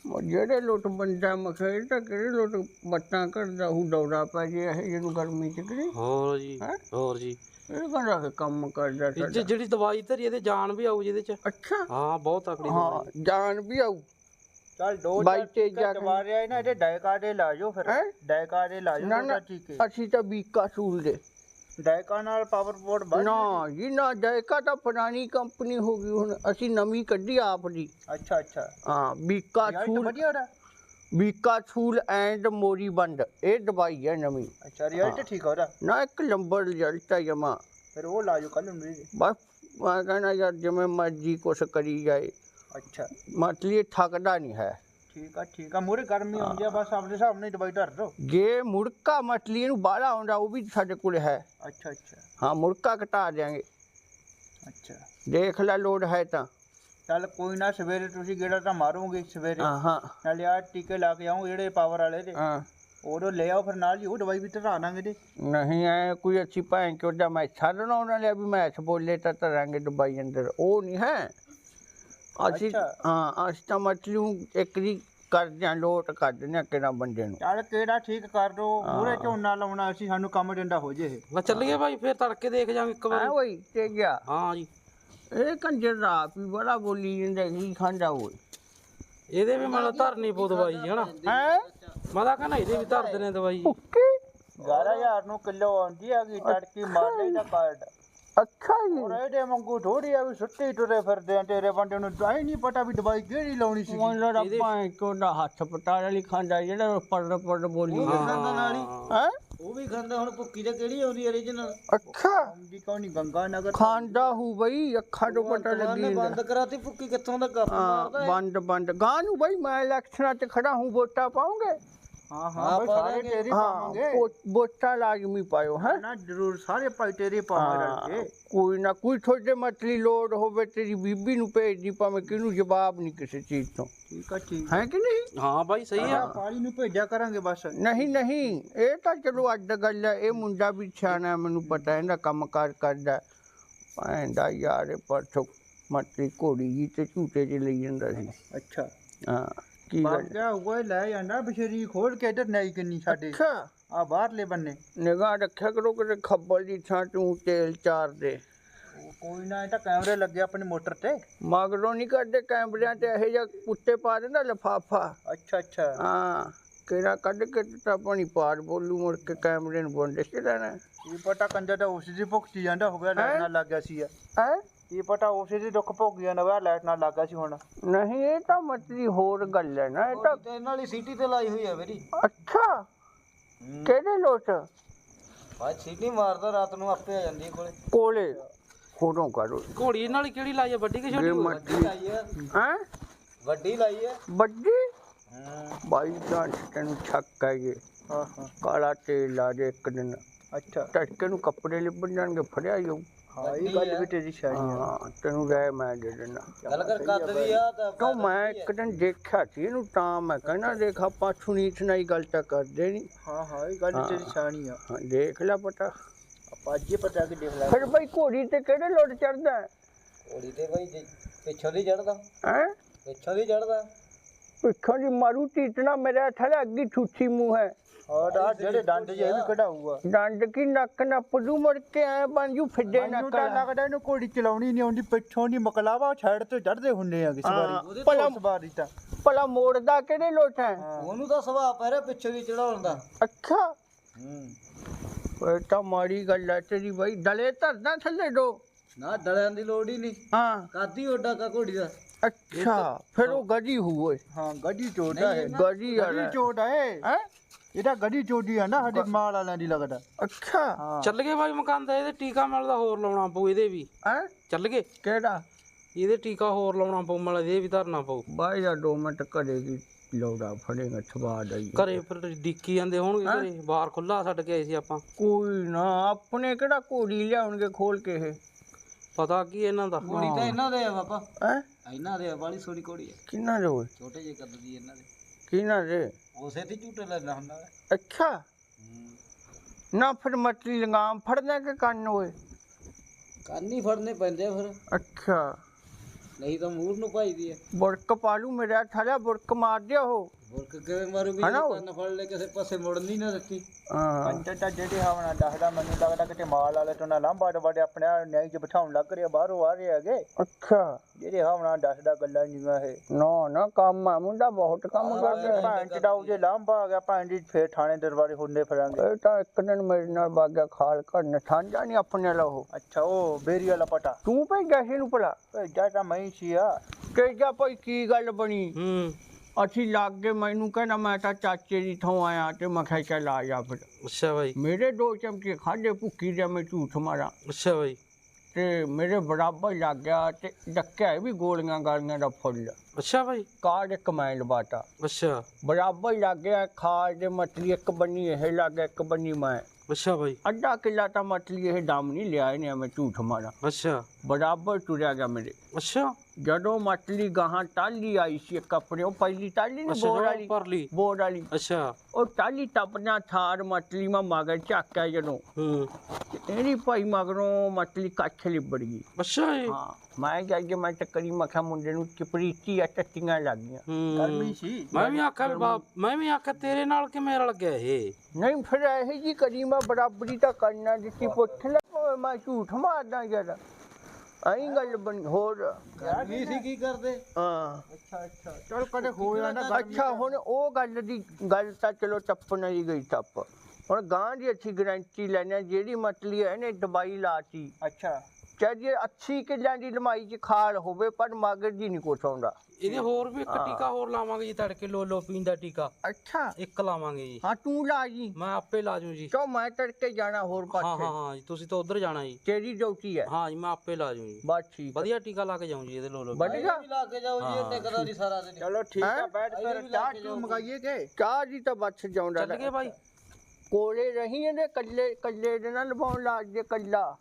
ਉਹ ਜਿਹੜੇ ਲੁੱਟ ਬੰਦਾ ਮਖੇ ਤਾਂ ਕਿਹੜੇ ਲੁੱਟ ਬੱਟਾਂ ਕਰਦਾ ਉਹ ਦੌੜਾ ਪੈ ਜੇ ਇਹ ਜਿਹਨੂੰ ਗਰਮੀ ਚ ਕਰੀ ਹੋਰ ਜੀ ਹੈਂ? ਹੋਰ ਜੀ। ਇਹ ਕਹਿੰਦਾ ਕਿ ਕੰਮ ਕਰਦਾ ਇਹ ਸਾਡਾ ਜਿਹੜੀ ਦਵਾਈ ਧਰੀ ਇਹਦੇ ਜਾਨ ਵੀ ਆਊ ਜਿਹਦੇ ਚ। ਅੱਛਾ। ਹਾਂ ਬਹੁਤ ਤਕੜੀ ਹਾਂ ਜਾਨ ਵੀ ਆਊ। ਚੱਲ ਦੋ ਬਾਈ ਤੇ ਜਾ ਕੇ- ਦਵਾ ਰਿਆ ਨਾ ਇਹਦੇ ਡਾਇਕਾ ਦੇ ਲਾ ਜਾਓ ਫਿਰ। ਹੈਂ? ਡਾਇਕਾ ਦੇ ਲਾ ਨਾ ਨਾ ਤਾਂ ਠੀਕ ਹੈ ਅਸੀਂ ਤਾਂ ਬੀਕਾ ਸੂਲ ਦੇ। ਡਾਇਕਾ ਨਾਲ ਪਾਵਰ ਬੋਰਡ ਬਸ ਨਾ ਜੀ ਨਾ ਜਾਇਕਾ ਤਾਂ ਪੁਰਾਣੀ ਕੰਪਨੀ ਹੋ ਗਈ ਹੁਣ ਅਸੀਂ ਨਵੀਂ ਕੱਢੀ ਆਪ ਦੀ ਅੱਛਾ ਅੱਛਾ। ਹਾਂ ਬੀਕਾ ਵਧੀਆ ਉਹਦਾ। ਬੀਕਾ ਸੂਲ ਐਂਡ ਮੋਰੀ ਬੰਦ ਇਹ ਦਵਾਈ ਹੈ ਨਵੀਂ। ਅੱਛਾ ਰਿਜ਼ਲਟ ਠੀਕ ਆ ਉਹਦਾ? ਨਾ ਇੱਕ ਲੰਬਰ ਰਿਜ਼ਲਟ ਹੈ ਜਮਾ। ਫਿਰ ਉਹ ਲਾ ਜਾਓ ਕੱਲ ਨੂੰ ਮੇਰੇ ਬਸ ਮੈਂ ਕਹਿਣਾ ਯਾਰ ਜਿਵੇਂ ਮਰਜ਼ੀ ਕੁਛ ਕਰੀ ਜਾਏ। ਅੱਛਾ। ਮਤਲਬ ਥੱਕਦਾ ਨਹੀਂ ਹੈ। ਠੀਕ ਆ ਠੀਕ ਆ। ਮੂਰੇ ਗਰਮੀ ਆਉਂਦੀ ਆ ਬਸ ਆਪਣੇ ਹਿਸਾਬ ਨਾਲ ਹੀ ਦਵਾਈ ਧਰ ਦੋ। ਜੇ ਮੁੜਕਾ ਮਤਲੀ ਨੂੰ ਬਾਹਲਾ ਆਉਂਦਾ ਉਹ ਵੀ ਸਾਡੇ ਕੋਲ ਹੈ। ਅੱਛਾ ਅੱਛਾ। ਹਾਂ ਮੁੜਕਾ ਘਟਾ ਦਿਆਂਗੇ। ਅੱਛਾ। ਦੇਖ ਲੈ ਲੋਡ ਹੈ ਤਾਂ। ਚੱਲ ਕੋਈ ਨਾ ਸਵੇਰੇ ਤੁਸੀਂ ਗੇੜਾ ਤਾਂ ਮਾਰੋਗੇ ਸਵੇਰੇ। ਹਾਂ ਹਾਂ। ਨਾਲੇ ਆ ਟੀਕੇ ਲਾ ਕੇ ਆਉਂ ਜਿਹੜੇ ਪਾਵਰ ਵਾਲੇ ਦੇ। ਹਾਂ। ਉਦੋਂ ਲੈ ਆਓ ਫਿਰ ਨਾਲ ਹੀ ਉਹ ਦਵਾਈ ਵੀ ਧਰਾ ਦਾਂਗੇ ਤੇ ਨਹੀਂ ਐ ਕੋਈ ਅੱਛੀ ਭੈਣ ਕਿ ਉਹਦਾ ਮੈਂ ਛੱਡਣਾ ਉਹਨਾਂ ਲਿਆ ਵੀ ਮੈਚ ਬੋਲੇ ਤਾਂ ਤਰਾਂਗੇ ਦੁਬਈ ਅੰਦਰ। ਉਹ ਨਹੀਂ ਹੈ। ਅਸੀਂ ਅੱਛਾ। ਹਾਂ ਅਸੀਂ ਤਾਂ ਮਤਲਬ ਨੂੰ ਇੱਕ ਦੀ ਕਰਦੇ ਆ ਲੋਟ ਕਰ ਦਿੰਦੇ ਆ ਕਿਹੜਾ ਬੰਦੇ ਨੂੰ। ਚੱਲ ਕਿਹੜਾ ਠੀਕ ਕਰ ਦੋ ਮੂਰੇ ਝੋਨਾ ਲਾਉਣਾ ਅਸੀਂ ਸਾਨੂੰ ਕੰਮ ਡੰਡਾ ਹੋ ਜੇ ਇਹ। ਲੈ ਚੱਲ ਗਏ ਬਾਈ ਫੇਰ ਤੜਕੇ ਦੇਖ ਜਾਵਾਂਗੇ ਇੱਕ ਐ ਵਾਰੀ ਓਏ ਤੇ ਗਿਆ ਹਾਂ ਜੀ। ਇਹ ਕੰਜਰ ਦਾ ਆਪ ਹੀ ਬੜਾ ਬੋਲੀ ਜਾਂਦਾ ਕੀ ਖਾਂਦਾ ਓਏ। ਇਹਦੇ ਵੀ ਮੈਨੂੰ ਧਰਨੀ ਪਊ ਦਵਾਈ ਹਨਾ? ਹੈ? ਮੈਂ ਤਾਂ ਕਹਿੰਦਾ ਇਹਦੇ ਵੀ ਧਰ ਦੇਣੇ ਦਵਾਈ। ਓਕੇ। 11000 ਨੂੰ ਕਿਲੋ ਆਉਂਦੀ ਹੈਗੀ ਤੜਕੀ ਮਾਰ ਲਈ ਦਾ ਕਾਰਡ। ਅੱਛਾ ਜੀ ਔਰ ਇਹਦੇ ਵਾਂਗੂ ਥੋੜੀ ਆ ਵੀ ਸੁੱਤੀ ਤੁਰੇ ਫਿਰਦੇ ਆ ਤੇਰੇ ਬੰਦੇ ਨੂੰ ਤਾਂ ਹੀ ਨਹੀਂ ਪਤਾ ਵੀ ਦਵਾਈ ਕਿਹੜੀ ਲਾਉਣੀ ਸੀ ਮਨ ਲੜਾ ਭਾਂ ਕਿ ਦਾ ਹੱਥ ਪਟਾਲ ਵਾਲੀ ਖਾਂਦਾ ਜਿਹੜਾ ਪੜ ਪੜ ਬੋਲੀ ਖਾਂਦਾ ਨਾਲ ਹੀ। ਹੈ? ਉਹ ਵੀ ਖਾਂਦਾ ਹੁਣ ਭੁੱਕੀ ਤੇ ਕਿਹੜੀ ਆਉਂਦੀ origignal ਅੱਛਾ ਆਉਂਦੀ ਕੌਣੀ ਗੰਗਾ ਨਗਰ ਖਾਂਦਾ ਹੂ ਬਈ ਅੱਖਾਂ ਤੋਂ ਪਤਾ ਲੱਗੀ ਨੇ ਜਾਂਦਾ। ਬੰਦ ਕਰਾਤੀ ਭੁੱਕੀ ਕਿੱਥੋਂ ਦਾ ਗੱਪ ਮਾਰਦਾ ਬੰਦ ਬੰਦ। ਗਾਂ ਨੂੰ ਬਈ ਮੈਂ ਇਲੈਕਸ਼ਨਾਂ ਤੇ ਖੜਾ ਹੂੰ ਵੋਟਾਂ ਪਾਉਂਗੇ। ਹਾਂ ਹਾਂ ਬਈ ਸਾਰੇ ਤੇਰੇ ਹਾਂ ਪਾਵਾਂਗੇ। ਵੋ- ਵੋਟਾਂ ਲਾਜ਼ਮੀ ਪਾਇਓ ਹੈ? ਨਾ ਜ਼ਰੂਰ ਸਾਰੇ ਭਾਈ ਤੇਰੇ ਪਾਵਾਂਗੇ ਰਲ ਕੇ। ਕੋਈ ਨਾ ਕੋਈ ਤੁਹਾਡੇ ਮਤਲੀ ਲੋੜ ਹੋਵੇ ਤੇਰੀ ਬੀਬੀ ਨੂੰ ਭੇਜ ਦੀ ਭਾਵੇਂ ਕਿਹਨੂੰ ਜਵਾਬ ਨਹੀਂ ਕਿਸੇ ਚੀਜ਼ ਤੋਂ। ਠੀਕ ਆ ਠੀਕ ਹੈ ਕਿ ਨਹੀਂ? ਹਾਂ ਬਾਈ ਸਹੀ ਆ। ਪਾਲੀ ਨੂੰ ਭੇਜਿਆ ਕਰਾਂਗੇ ਬਸ। ਨਹੀਂ ਨਹੀਂ ਇਹ ਤਾਂ ਚਲੋ ਅੱਡ ਗੱਲ ਹੈ ਇਹ ਮੁੰਡਾ ਵੀ ਸਿਆਣਾ ਹੈ, ਮੈਨੂੰ ਪਤਾ ਇਹਦਾ ਕੰਮ ਕਾਰ ਕਰਦਾ ਪੈਂਦਾ ਯਾਰ ਇਹ ਪਰਸੋਂ ਮਤਲੀ ਘੋੜੀ ਜੀ ਤੇ ਝੂਟੇ 'ਚ ਲਈ ਜਾਂਦਾ ਸੀ। ਅੱਛਾ। ਹਾਂ। ਕੀ ਗੱਲ ਹੋਇਆ ਲੈ ਜਾਂਦਾ ਬਸ਼ਰੀ ਖੋਲ ਕੇ ਇੱਧਰ ਨਹੀਂ ਕਿੰਨੀ ਸਾਡੇ। ਅੱਛਾ। ਆ ਬਾਹਰਲੇ ਬੰਨੇ। ਨਿਗਾਹ ਰੱਖਿਆ ਕਰੋ ਕਿ ਖੱਬਲ ਦੀ ਥਾਂ ਤੂੰ ਤੇਲ ਚਾਰ ਦੇ। ਉਹ ਕੋਈ ਨਾ ਇਹ ਤਾਂ ਕੈਮਰੇ ਲੱਗੇ ਆਪਣੀ ਮੋਟਰ ਤੇ। ਮਗਰੋਂ ਨਹੀਂ ਕਰਦੇ ਕੈਮਰਿਆਂ ਤੇ ਇਹੋ ਜਿਹਾ ਉੱਤੇ ਪਾ ਦਿੰਦਾ ਲਫਾਫਾ। ਅੱਛਾ ਅੱਛਾ। ਹਾਂ ਕਿਹੜਾ ਕੱਢ ਕੇ ਤਾਂ ਪਾਣੀ ਪਾਰ ਬੋਲੂ ਮੁੜ ਕੇ ਕੈਮਰੇ ਨੂੰ ਬੰਦੇ ਚ ਰਹਿਣਾ। ਇਹ ਪਤਾ ਕੰਜਾ ਤਾਂ ਉਸ ਦੀ ਭੁਗਤੀ ਜਾਂਦਾ ਲੱਗ ਗਿਆ ਸੀ ਆ। ਹੈ? ਇਹ ਪਤਾ ਉਸ ਦੀ ਦੁੱਖ ਭੋਗ ਜਾਂਦਾ ਵਾ ਲਾਈਟ ਨਾਲ ਲੱਗ ਗਿਆ ਸੀ ਹੁਣ। ਨਹੀਂ ਇਹ ਤਾਂ ਮਤਲੀ ਹੋਰ ਗੱਲ ਹੈ ਨਾ ਇਹ ਤਾਂ ਤੇ ਨਾਲ ਹੀ ਸੀਟੀ ਤੇ ਲਾਈ ਹੋਈ ਆ ਮੇਰੀ ਅੱਛਾ ਕਿਹੜੇ ਲੋਟ ਬਾਅਦ ਸੀਟੀ ਮਾਰਦਾ ਰਾਤ ਨੂੰ ਆਪੇ ਆ ਜਾਂਦੀ ਹੈ ਕੋਲੇ। ਕੋਲੇ ਫੋਟੋ ਕਰੋ। ਘੋੜੀ ਨਾਲ ਹੀ ਕਿਹੜੀ ਲਾਈ ਆ ਵੱਡੀ ਕਿ ਛੋਟੀ? ਇਹ ਲਾਈ ਆ। ਹੈ? ਵੱਡੀ ਲਾਈ ਆ। ਵੱਡੀ? ਹਾਂ। ਬਾਈ ਤਾਂ ਤੈਨੂੰ ਛੱਕ ਹੈ ਇਹ ਹਾਂ ਹਾਂ। ਕਾਲਾ ਤੇਲ ਲਾ ਦੇ ਇੱਕ ਦਿਨ। ਅੱਛਾ। ਟਟਕੇ ਨੂੰ ਕੱਪੜੇ ਲਿਬਣ ਜਾਣਗੇ ਫੜਿਆ ਜਾਊ ਹਾਂ ਇਹ ਗੱਲ ਵੀ ਤੇਰੀ ਸਿਆਣੀ ਆ। ਹਾਂ ਤੈਨੂੰ ਰਹਿ ਮੈਂ ਦੇ ਦੇਣਾ ਗੱਲ ਕਰ ਕੱਦ ਵੀ ਆ ਤਾਂ ਕਿਉਂ ਮੈਂ ਇੱਕ ਦਿਨ ਦੇਖਿਆ ਸੀ ਇਹਨੂੰ ਤਾਂ ਮੈਂ ਕਹਿਣਾ ਦੇਖ ਆਪਾਂ ਸੁਨੀਤ ਨਾਲ ਹੀ ਗੱਲ ਤਾਂ ਕਰਦੇ ਨਹੀਂ ਹਾਂ ਹਾਂ ਇਹ ਗੱਲ ਤੇਰੀ ਸਿਆਣੀ ਆ। ਹਾਂ ਦੇਖ ਲੈ ਪਤਾ। ਆਪਾਂ ਅੱਜ ਹੀ ਪਤਾ ਕਿ ਦੇਖ ਲੈ ਫਿਰ ਬਈ ਘੋੜੀ ਤੇ ਕਿਹੜੇ ਲੋਟ ਚੜਦਾ ਘੋੜੀ ਤੇ ਬਈ ਜੇ ਪਿੱਛੋਂ ਦੀ ਚੜਦਾ ਹੈ? ਪਿੱਛੋਂ ਦੀ ਚੜਦਾ ਪਿੱਛੋਂ ਦੀ ਮਾਰੂ ਟੀਟਣਾ ਮੇਰੇ ਥਲੇ ਅੱਗੀ ਠੁੱਠੀ ਮੂੰਹ ਹੈ। ਔਰ ਆ ਜਿਹੜੇ ਡੰਡ ਜੇ ਇਹ ਵੀ ਕਢਾਊਗਾ। ਡੰਡ ਕੀ ਨੱਕ ਨਾ ਪਦੂ ਮੜ ਕੇ ਆਏ ਬਣ ਜੂ ਫਿੱਡੇ ਮੈਨੂੰ ਨੱਕ ਤਾਂ ਲੱਗਦਾ ਇਹਨੂੰ ਘੋੜੀ ਚਲਾਉਣੀ ਨਹੀਂ ਆਉਂਦੀ ਪਿੱਛੋਂ ਦੀ ਮਕਲਾਵਾ ਛੱਡ ਤੇ ਚੜਦੇ ਹੁੰਦੇ ਆ ਕਿਸ ਵਾਰੀ। ਭਲਾ- ਉਸ ਵਾਰੀ ਤਾਂ। ਭਲਾ ਮੋੜਦਾ ਕਿਹੜੇ ਲੋਟ ਹੈ? ਉਹਨੂੰ ਤਾਂ ਸੁਭਾਅ ਪੈ ਰਿਹਾ ਪਿੱਛੋਂ ਦੀ ਚੜਾਉਣ ਦਾ। ਅੱਛਾ। ਹੂੰ। ਇਹ ਤਾਂ ਮਾੜੀ ਗੱਲ ਹੈ ਤੇਰੀ ਬਈ ਡਲੇ ਧਰਦਾ ਥੱਲੇ ਦੋ। ਨਾ ਡਲਿਆਂ ਦੀ ਲੋੜ ਹੀ ਨਹੀਂ। ਹਾਂ। ਕਾਦੀ ਓਡਾ ਕਾ ਘੋੜੀ ਦਾ? ਅੱਛਾ ਫਿਰ ਉਹ ਗਦੀ ਹੋਏ ਹਾਂ ਗੱਡੀ ਚੋਦਾ ਹੈ ਗੱਡੀ ਚੋਟ ਹੈ ਹੈ? ਇਹਦਾ ਗੱਡੀ ਚੋਦੀ ਆ ਨਾ ਸਾਡੇ ਮਾਲ ਵਾਲਿਆਂ ਦੀ ਲੱਗਦਾ। ਅੱਛਾ। ਹਾਂ। ਚੱਲ ਗਏ ਬਾਈ ਮਕਾਨ ਦਾ ਇਹਦੇ ਟੀਕਾ ਮਿਲਦਾ ਹੋਰ ਲਾਉਣਾ ਪਊ ਇਹਦੇ ਵੀ। ਹੈ? ਚੱਲ ਗਏ। ਕਿਹੜਾ? ਇਹਦੇ ਟੀਕਾ ਹੋਰ ਲਾਉਣਾ ਪਊ ਮਤਲਬ ਇਹਦੇ ਵੀ ਧਰਨਾ ਪਊ। ਬਾਈ ਦਾ ਦੋ ਮਿੰਟ ਕਰੇਗੀ ਲੋੜਾ ਫੜੇਗਾ ਸਵਾਦ ਆਈ ਘਰੇ ਫਿਰ ਡਿੱਕੀ ਜਾਂਦੇ ਹੋਣਗੇ ਘਰੇ ਬਾਹਰ ਖੁੱਲਾ ਛੱਡ ਕੇ ਆਏ ਸੀ ਆਪਾਂ। ਕੋਈ ਨਾ ਆਪਣੇ ਕਿਹੜਾ ਘੋੜੀ ਲਿਆਉਣਗੇ ਖੋਲ ਕੇ ਇਹ? ਪਤਾ ਕੀ ਇਹਨਾਂ ਦਾ? ਘੋੜੀ ਤਾਂ ਇਹਨਾਂ ਦੇ ਆ ਪਾਪਾ ਹੈ? ਇਹਨਾਂ ਦੇ ਆ ਬਾਲੀ ਸੋਹਣੀ ਘੋੜੀ ਆ। ਕਿੰਨਾ ਦੇ ਹੋਏ ਛੋਟੇ ਜਿਹੇ ਕੱਦ ਦੀ ਇਹਨਾਂ ਦੇ। ਕਿੰਨਾ ਦੇ? ਉਸੇ ਤੇ ਝੂਟੇ ਲੈਣਾ ਹੁੰਦਾ ਵਾ। ਅੱਛਾ। ਹੂੰ। ਨਾ ਫਿਰ ਮਤਲੀ ਲਗਾਮ ਫੜਨਾ ਕਿ ਕੰਨ ਹੋਏ ਕੰਨ ਹੀ ਫੜਨੇ ਪੈਂਦੇ ਆ ਫਿਰ। ਅੱਛਾ। ਨਹੀਂ ਤਾਂ ਮੂਰ ਨੂੰ ਭਾਈਦੀ ਆ। ਬੁਰਕ ਪਾਲੂ ਮੇਰਾ ਥਲਾ ਬੁਰਕ ਮਾਰ ਦਿਆ ਹੋ ਹੋਰ ਕਿ ਕਿਵੇਂ ਮਾਰੂਗੀ ਹਨਾ ਉਹ? ਕੰਨ ਫੜ ਲੈ ਕਿਸੇ ਪਾਸੇ ਮੁੜਨੀ ਨਾ ਦਿੱਤੀ। ਹਾਂ। ਪੰਚਰ ਤਾਂ ਜਿਹੜੇ ਹਵਣਾ ਦੱਸਦਾ ਮੈਨੂੰ ਲੱਗਦਾ ਕਿਤੇ ਮਾਲ ਵਾਲੇ ਤੋਂ ਨਾ ਲਾਂਬਾ ਵੱਡੇ ਆਪਣੇ ਨਿਆਈ ਚ ਬਿਠਾਉਣ ਲੱਗ ਰਿਹਾ ਬਾਹਰੋਂ ਆ ਰਹੇ ਹੈਗੇ। ਅੱਛਾ। ਜਿਹੜੇ ਹਵਣਾ ਦੱਸਦਾ ਗੱਲਾਂ ਜਿਹੀਆਂ ਇਹ। ਨਾ ਨਾ ਕੰਮ ਆ ਮੁੰਡਾ ਬਹੁਤ ਕੰਮ ਕਰਦਾ। ਹੈ। ਭੈਣ ਚੜਾਉ ਜੇ ਲਾਂਬਾ ਆ ਗਿਆ ਭੈਣ ਜੀ ਫੇਰ ਥਾਣੇ ਦਰਬਾਰੇ ਹੁੰਦੇ ਫਿਰਾਂਗੇ। ਇਹ ਤਾਂ ਇੱਕ ਦਿਨ ਮੇਰੇ ਨਾਲ ਬਾਗਿਆ ਖਾਲ ਕਰਨ ਠਾਂਜਾ ਨਹੀਂ ਆਪਣੇ ਲਹੋ ਅੱਛਾ ਉਹ ਬੇਰੀ ਵਾਲਾ ਪਟਾ। ਤੂੰ ਭੇਜਿਆ ਸੀ ਨੂੰ ਭਲਾ? ਭੇਜਾ ਤਾਂ ਮੈਂ ਹੀ ਸੀ ਆ। ਕਿ ਜਾ ਭਾਈ ਕੀ ਗੱਲ ਬਣੀ? ਹੂੰ। ਅਸੀਂ ਲੱਗ ਗਏ ਮੈਨੂੰ ਕਹਿੰਦਾ ਮੈਂ ਤਾਂ ਚਾਚੇ ਦੀ ਥਾਂ ਆਇਆ ਤੇ ਮੈਂ ਕਿਹਾ ਚੱਲ ਆ ਜਾ ਫਿਰ। ਅੱਛਾ ਬਾਈ। ਮੇਰੇ ਦੋ ਚਮਚੇ ਖਾਦੇ ਭੁੱਕੀ ਦੇ ਮੈਂ ਝੂਠ ਮਾਰਾਂ। ਅੱਛਾ ਬਾਈ। ਤੇ ਮੇਰੇ ਬਰਾਬਰ ਲੱਗ ਗਿਆ ਤੇ ਡੱਕਿਆ ਵੀ ਗੋਲੀਆਂ ਗਾਲੀਆਂ ਦਾ ਫੁੱਲ। ਅੱਛਾ ਬਾਈ। ਕਾਰਡ ਇੱਕ ਮੈਂ ਲਵਾਤਾ। ਅੱਛਾ। ਬਰਾਬਰ ਲੱਗ ਗਿਆ ਖਾਲ ਦੇ ਮਤਲੀ ਇੱਕ ਬੰਨੀ ਇਹ ਲੱਗ ਗਿਆ ਇੱਕ ਬੰਨੀ ਮੈਂ। ਅੱਛਾ ਬਾਈ। ਅੱਧਾ ਕਿੱਲਾ ਤਾਂ ਮਤਲੀ ਇਹ ਦਮ ਨਹੀਂ ਲਿਆ ਇਹਨੇ ਮੈਂ ਝੂਠ ਮਾਰਾਂ। ਅੱਛਾ। ਬਰਾਬਰ ਤੁਰਿਆ ਗਿਆ ਮੇਰੇ। ਅੱਛਾ। ਜਦੋਂ ਮਤਲੀ ਗਾਹਾਂ ਟਾਲੀ ਆਈ ਸੀ ਉਹ ਪਹਿਲੀ ਟਾਲੀ ਨਹੀਂ ਅੱਛਾ ਬੋਰ ਵਾਲੀ ਬੋਰ ਵਾਲੀ। ਅੱਛਾ। ਉਹ ਟਾਲੀ ਟੱਪਣਾ ਥਾਰ ਮਤਲੀ ਮੈਂ ਮਗਰ ਝਾਕਿਆ ਜਦੋਂ। ਹੂੰ। ਤੇ ਇਹਦੀ ਭਾਈ ਮਗਰੋਂ ਮਤਲੀ ਕੱਛ ਲਿਬੜ ਗਈ। ਅੱਛਾ ਜੀ। ਹਾਂ ਮੈਂ ਕਿਹਾ ਕਿ ਮੈਂ ਟੱਕਰੀ ਮੱਖਾ ਮੁੰਡੇ ਨੂੰ ਚਪਰੀਤੀ ਆ ਟੱਟੀਆਂ ਲੱਗ ਗਈਆਂ। ਹੂੰ। ਗਰਮੀ ਸੀ। ਮੈਂ ਵੀ ਆਖਿਆ ਵੀ ਬਾ- ਮੈਂ ਵੀ ਆਖਿਆ ਤੇਰੇ ਨਾਲ ਕਿਵੇਂ ਰਲ ਗਿਆ ਇਹ? ਨਹੀਂ ਫਿਰ ਇਹ ਜੀ ਕਰੀ ਮੈਂ ਬਰਾਬਰੀ ਤਾਂ ਕਰਨਾ ਦਿੱਤੀ ਪੁੱਛ ਲੈ ਓਏ ਮੈਂ ਝੂਠ ਮਾਰਦਾ ਯਾਰ। ਐਂ ਗੱਲ ਬਣ ਹੋਰ। ਗਰਮੀ ਸੀ ਕੀ ਕਰਦੇ? ਹਾਂ। ਅੱਛਾ ਅੱਛਾ। ਚਲ ਕਦੇ ਹੋਇਆ ਨਾ ਅੱਛਾ ਹੁਣ ਉਹ ਗੱਲ ਦੀ ਗੱਲ ਤਾਂ ਚਲੋ ਟੱਪਣ ਹੀ ਗਈ ਟੱਪ ਹੁਣ ਗਾਂ ਦੀ ਅੱਛੀ ਗਰੰਟੀ ਲੈਣਾ ਜਿਹੜੀ ਮਤਲੀ ਹੈ ਇਹਨੇ ਦਵਾਈ ਲਾਤੀ। ਅੱਛਾ। ਚਾਹੇ ਜੇ ਅੱਛੀ ਕਿੱਲਿਆਂ ਦੀ ਲੰਮਾਈ ਚ ਖਾਲ ਹੋਵੇ ਪਰ ਮਗਰ ਜੀ ਨਹੀਂ ਕੁਛ ਆਉਂਦਾ। ਇਹਦੇ ਹੋਰ ਵੀ ਇੱਕ ਟੀਕਾ ਹੋਰ ਲਾਵਾਂਗੇ ਜੀ ਤੜਕੇ ਲੋ ਲੋ ਪੀਣ ਦਾ ਟੀਕਾ। ਅੱਛਾ। ਇੱਕ ਲਾਵਾਂਗੇ ਜੀ। ਹਾਂ ਤੂੰ ਲਾ ਜੀ। ਮੈਂ ਆਪੇ ਲਾ ਜੂ ਜੀ। ਕਿਉਂ? ਮੈਂ ਤੜਕੇ ਜਾਣਾ ਹੋਰ ਹਾਂ ਪਾਸੇ। ਹਾਂ ਹਾਂ ਜੀ ਤੁਸੀਂ ਤਾਂ ਉਧਰ ਜਾਣਾ ਜੀ। ਤੇਰੀ ਡਿਊਟੀ ਹੈ? ਹਾਂ ਜੀ ਮੈਂ ਆਪੇ ਲਾ ਜੂ ਜੀ। ਬਸ ਠੀਕ ਵਧੀਆ ਟੀਕਾ ਲਾ ਕੇ ਜਾਊਂ ਜੀ ਇਹਦੇ ਲੋ ਲੋ। ਵਧੀਆ? ਵੀ ਲਾ ਕੇ ਜਾਓ ਜੀ ਇਹ ਟਿਕਦਾ ਨਹੀਂ ਸਾਰਾ ਦਿਨ। ਚਲੋ ਠੀਕ ਆ ਹੈਂ? ਬੈਠ ਫਿਰ। ਚਾਹ ਚੂ ਮੰਗਾਈਏ ਕਿ? ਚਾਹ ਦੀ ਤਾਂ ਬੱਸ ਜਾਉਂਦਾ ਚੱਲ ਗਏ ਬਾਈ। ਕੋਲੇ ਰਹੀ ਇਹਦੇ ਕੱਲੇ ਕੱਲੇ ਦੇ ਨਾਲ ਲਵਾਉਣ ਲੱਗ ਜੇ ਕੱਲਾ।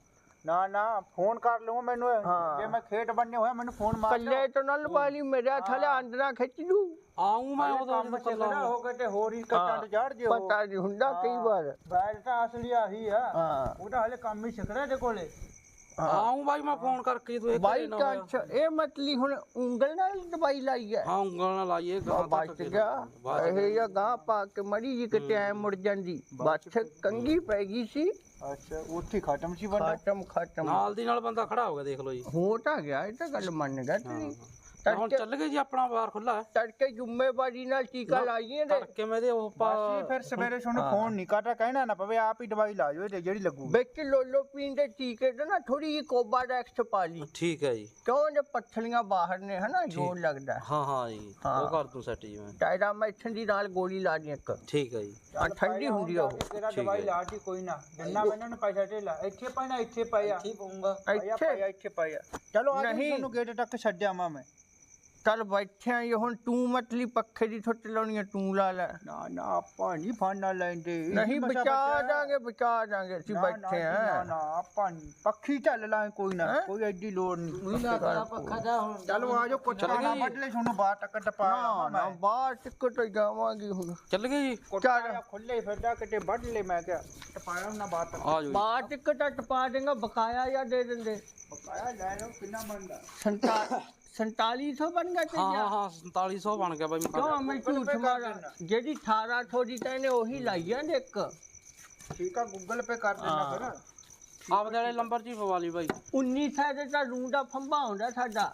ਨਾ ਨਾ ਫੋਨ ਕਰ ਲਵਾਂ ਮੈਨੂੰ। ਹਾਂ। ਜੇ ਮੈਂ ਖੇਤ ਬੰਨੇ ਹੋਇਆ ਮੈਨੂੰ ਫੋਨ ਮਾਰ ਕੱਲੇ ਤੋਂ ਨਾਲ ਲਵਾ ਲਈ ਮੇਰੇ ਥਲੇ ਅੰਦਰਾਂ ਖਿੱਚ ਲੂ ਆਉਂ ਮੈਂ ਉਦੋਂ ਕੰਮ ਜਦੋਂ ਚ ਕੱਲਾ ਖੜਾ ਹੋ ਕੇ ਤੇ ਹੋਰ ਹੀ ਕੱਟਾਂ ਚੜ ਜਿਓ। ਪਤਾ ਨਹੀਂ ਹੁੰਦਾ ਕਈ ਵਾਰ। ਬੈਠ ਤਾਂ ਅਸਲੀ ਆਹੀ ਆ। ਹਾਂ। ਉਹਦਾ ਹਲੇ ਕੰਮ ਹੀ ਸਿੱਖਦਾ ਇਹਦੇ ਕੋਲੇ। ਆਉਂ ਬਾਈ ਮੈਂ ਫੋਨ ਕਰਕੇ ਜਦੋਂ ਇਹ ਬਾਈ। ਚਾਂਸ ਇਹ ਮਤਲੀ ਹੁਣ ਉਂਗਲ ਨਾਲ ਦਵਾਈ ਲਾਈ ਹੈ। ਹਾਂ ਉਂਗਲ ਨਾਲ ਲਾਈਏ ਗਾਂ ਬਚ ਗਿਆ। ਬਚ ਇਹ ਜਾਂ ਗਾਂ ਪਾ ਕੇ ਮੜੀ ਜੀ ਕਿਤੇ ਐ ਮੁੜ ਜਾਂਦੀ। ਬੱਛ ਕੰਗੀ ਪੈ ਗਈ ਸੀ। ਅੱਛਾ ਉੱਥੇ ਖਤਮ ਸੀ ਬੰਦਾ? ਖਤਮ ਖਤਮ। ਨਾਲ ਦੀ ਨਾਲ ਬੰਦਾ ਖੜਾ ਹੋ ਗਿਆ ਦੇਖ ਲਓ ਜੀ। ਹੋ ਤਾਂ ਗਿਆ ਇਹ ਤਾਂ ਗੱਲ ਮੰਨ ਗਿਆ ਤੇਰੀ। ਹੁਣ ਚੱਲ ਗਏ ਜੀ ਆਪਣਾ ਬਾਰ ਖੁੱਲਾ ਹੈ। ਤੜਕੇ ਜ਼ਿੰਮੇਵਾਰੀ ਨਾਲ ਟੀਕਾ ਲਾਈਏ ਤੇ ਤੜਕੇ ਮੈਂ ਦੇ ਉਹ ਪਾ ਫਿਰ ਸਵੇਰੇ ਤੁਹਾਨੂੰ ਫੋਨ ਨਹੀਂ ਕਰਦਾ ਕਹਿਣਾ ਨਾ ਪਵੇ ਆਪ ਹੀ ਦਵਾਈ ਲਾ ਜਾਓ ਇਹਦੇ ਜਿਹੜੀ ਲੱਗੂ ਵਿੱਚ ਲੋਲੋ ਪੀਣ ਦੇ ਟੀਕੇ ਤੇ ਨਾ ਥੋੜੀ ਜਿਹੀ ਕੋਬਾ ਡੈਕਸ ਪਾ ਲਈ। ਠੀਕ ਹੈ ਜੀ। ਕਿਉਂ ਜੇ ਪੱਥਲੀਆਂ ਬਾਹਰ ਨੇ ਹਨਾ ਜੋਰ ਲੱਗਦਾ। ਹੈ। ਹਾਂ ਹਾਂ। ਜੀ। ਉਹ ਕਰ ਦੂੰ ਸੈਟ ਜੀ ਮੈਂ। ਟਾਇਰਾ ਮੈਥਨ ਦੀ ਨਾਲ ਗੋਲੀ ਲਾ ਦੀ ਇੱਕ। ਠੀਕ ਹੈ ਜੀ। ਆ ਠੰਡੀ ਹੁੰਦੀ ਆ ਉਹ। ਤੇਰਾ ਦਵਾਈ ਹੈ। ਲਾ ਦੀ ਕੋਈ ਨਾ ਜੰਨਾ ਮੈਨੂੰ ਨੇ ਪੈਸਾ ਢੇਲਾ ਇੱਥੇ ਪੈਣਾ ਇੱਥੇ ਪਾਇਆ। ਇੱਥੇ ਪਾਇਆ ਇੱਥੇ ਪਾਇਆ। ਚਲੋ ਆ ਨਹੀਂ। ਤੁਹਾਨੂੰ ਗੇਟ ਤੱਕ ਛੱਡਿਆ ਮਾਂ ਮੈਂ। ਚੱਲ ਬੈਠੇ ਆਂ ਹੁਣ ਤੂੰ ਮਤਲੀ ਪੱਖੇ ਦੀ ਥੁੱਟ ਲਾਉਣੀ ਆ ਤੂੰ ਲਾ ਲੈ। ਨਾ ਨਾ ਆਪਾਂ ਨਹੀਂ ਫਾਨਾ ਲੈਂਦੇ। ਨਹੀਂ ਬਚਾ। ਜਾਾਂਗੇ ਬਚਾ ਜਾਾਂਗੇ ਅਸੀਂ ਨਾ, ਨਾ ਬੈਠੇ ਜੀ, ਨਾ ਆਂ। ਨਾ ਆਪਾਂ ਨੀ। ਪੱਖੀ ਚੱਲ ਲਾਂ ਕੋਈ ਨਾ? ਕੋਈ ਐਡੀ ਲੋੜ ਨਹੀਂ। ਉਹੀ ਲੱਗਦਾ ਪੱਖਾ ਜਾ ਹੁਣ ਚਲੋ ਆਜੋ ਕੁਛ ਨਾ ਬਦਲੇ ਤੁਹਾਨੂੰ ਬਾਹਰ ਟੱਕ ਟਪਾ ਨਾ ਨਾ ਬਾਹਰ ਟਿਕਟ ਜਾਵਾਂਗੀ ਹੁਣ। ਚੱਲ ਗਏ ਜੀ। ਚੱਲ। ਖੁੱਲੇ ਫਿਰਦਾ ਕਿਤੇ ਵੱਢ ਲੈ ਮੈਂ ਕਿਹਾ ਟਪਾਇਆ ਨਾ ਆ ਜਾਓ ਬਾਹਰ ਟਿਕਟ ਟਪਾ ਦੇਗਾ ਬਕਾਇਆ ਜਾਂ ਦੇ ਦਿੰਦੇ? ਪਕਾਇਆ ਲੈ ਲਓ ਕਿੰਨਾ ਬਣਦਾ? ਸੰਤਾ 4700 ਬਣ ਗਿਆ ਤੇ ਹਾਂ ਹਾਂ ਹਾਂ 4700 ਬਣ ਗਿਆ ਬਾਈ ਕਿਉਂ ਮੈਂ ਝੂਠ ਮਾਰਾਂ ਜਿਹੜੀ 1800 ਦੀ ਤਾਂ ਇਹਨੇ ਉਹੀ ਲਾਈ ਆ ਨੇ ਇੱਕ। ਠੀਕ ਆ ਗੂਗਲ ਪੇ ਕਰ ਦੇਣਾ ਫਿਰ। ਆਪਦੇ ਵਾਲੇ ਨੰਬਰ 'ਚ ਹੀ ਪਵਾ ਲਈ ਬਾਈ। 1900 ਦੇ ਤਾਂ ਰੂ ਦਾ ਫੰਬਾ ਹੁੰਦਾ ਸਾਡਾ।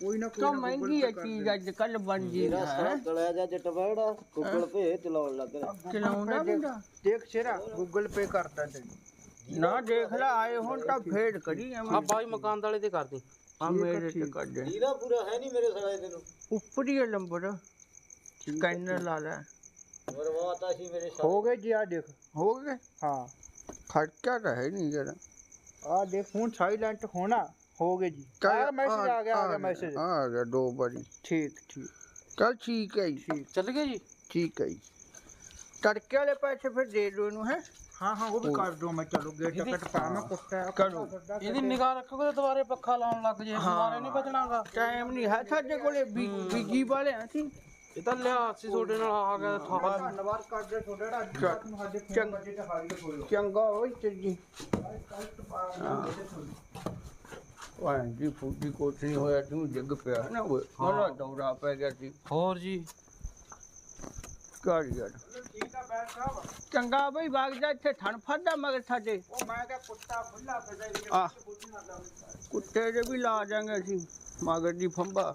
ਕੋਈ ਨਾ ਕੋਈ ਨਾ ਮਹਿੰਗੀ ਹੈ ਚੀਜ਼ ਅੱਜ ਕੱਲ ਬਣਦੀ ਮੇਰਾ ਹੈ। ਸਾਰਾ ਗਲਿਆ ਜਾ ਜੱਟ ਬੈੜਾ ਗੂਗਲ ਪੇ ਚਲਾਉਣ ਲੱਗ ਰਿਹਾ। ਚਲਾਉਂਦਾ ਮੁੰਡਾ? ਦੇਖ ਸ਼ੇਰਾ ਗੂਗਲ ਪੇ ਕਰਦਾ ਤੈਨੂੰ। ਨਾ ਦੇਖ ਲੈ ਆਏ ਹੁਣ ਤਾਂ ਫੇਰ ਕਰੀ ਆ ਬਾਈ ਮਕਾਨ ਵਾਲੇ ਤੇ ਕਰਦੀ। ਆ ਮੇਰੇ ਤੇ ਕਰ ਦੇ ਹੀਰਾ ਪੂਰਾ ਹੈ ਨਹੀਂ ਮੇਰੇ ਸਾਲੇ ਤੈਨੂੰ। ਉੱਪਰੀ ਨੰਬਰ ਸਕੈਨਰ ਲਾ ਲੈ। ਮਰਵਾਤਾ ਸੀ ਮੇਰੇ ਸਾਲੇ। ਹੋ ਗਏ ਜੀ ਆ ਦੇਖ। ਹੋ ਗਏ? ਹਾਂ। ਖਰਚਾ ਤਾਂ ਹੈ ਨਹੀਂ ਜਰਾ। ਆ ਦੇਖ ਹੁਣ ਸਾਇਲੈਂਟ ਹੋਣਾ। ਹੋ ਗਏ ਜੀ। ਆ ਮੈਸੇਜ ਆ ਗਿਆ ਆ ਗਿਆ ਮੈਸੇਜ ਆ ਗਿਆ ਦੋ ਵਾਰੀ। ਠੀਕ ਠੀਕ। ਚਲ ਠੀਕ ਹੈ ਜੀ। ਚੱਲ ਗਏ ਜੀ? ਠੀਕ ਹੈ ਜੀ। ਤੜਕੇ ਵਾਲੇ ਪੈਸੇ ਫਿਰ ਦੇ ਦਿਓ ਇਹਨੂੰ ਹੈ? ਹਾਂ ਹਾਂ ਉਹ ਵੀ ਕਰ ਦੋ ਮੈਂ ਚਲੋ ਗੇਟ ਟਿਕਟ ਪਾਵਾਂ ਕੁੱਤਾ ਕਰੋ। ਇਹਦੀ ਨਿਗਾਹ ਰੱਖੋਗੇ ਦੁਬਾਰੇ ਪੱਖਾ ਲਾਉਣ ਲੱਗ ਜੇ ਦੁਬਾਰੇ ਨਹੀਂ ਬਚਣਾਗਾ ਟਾਈਮ ਨਹੀਂ ਹੈ ਸਾਡੇ ਕੋਲੇ ਬੀਜੀ ਵਾਲੇ ਆ ਅਸੀਂ? ਇਹ ਤਾਂ ਲਿਆ ਸੀ ਤੁਹਾਡੇ ਨਾਲ ਆ ਗਿਆ ਠਾਕਾ ਧੰਨਵਾਦ ਕਰਦੇ ਤੁਹਾਡਾ ਜਿਹੜਾ ਅੱਜ ਨੂੰ ਸਾਡੇ ਫੋਨ ਬੱਜੇ ਤੇ ਹਾਜ਼ਰ ਹੋਏ ਚੰਗਾ ਹੋਈ ਤੇ ਜੀ ਵਾਹ ਜੀ ਫੁੱਟੀ ਕੋਟ ਨਹੀਂ ਹੋਇਆ ਤੂੰ ਜੱਗ ਪਿਆ ਨਾ ਉਹ ਬੜਾ ਦੌਰਾ ਪੈ ਗਿਆ ਸੀ। ਹੋਰ ਜੀ। ਕਰ ਯਾਰ ਸਾਹਿਬ ਚੰਗਾ ਬਈ ਵਗ ਜਾ ਇੱਥੇ ਠਣ ਫੜਦਾ ਮਗਰ ਸਾਡੇ। ਉਹ ਮੈਂ ਕਿਹਾ ਕੁੱਤਾ ਖੁੱਲਾ ਫਿਰਦਾ ਇਹਦੇ ਵਿੱਚ ਕੁੱਝ ਨਾ ਲਾਵੇ ਕੁੱਤੇ ਦੇ ਵੀ ਲਾ ਜਾਾਂਗੇ ਅਸੀਂ ਮਗਰ ਦੀ ਫੰਬਾ।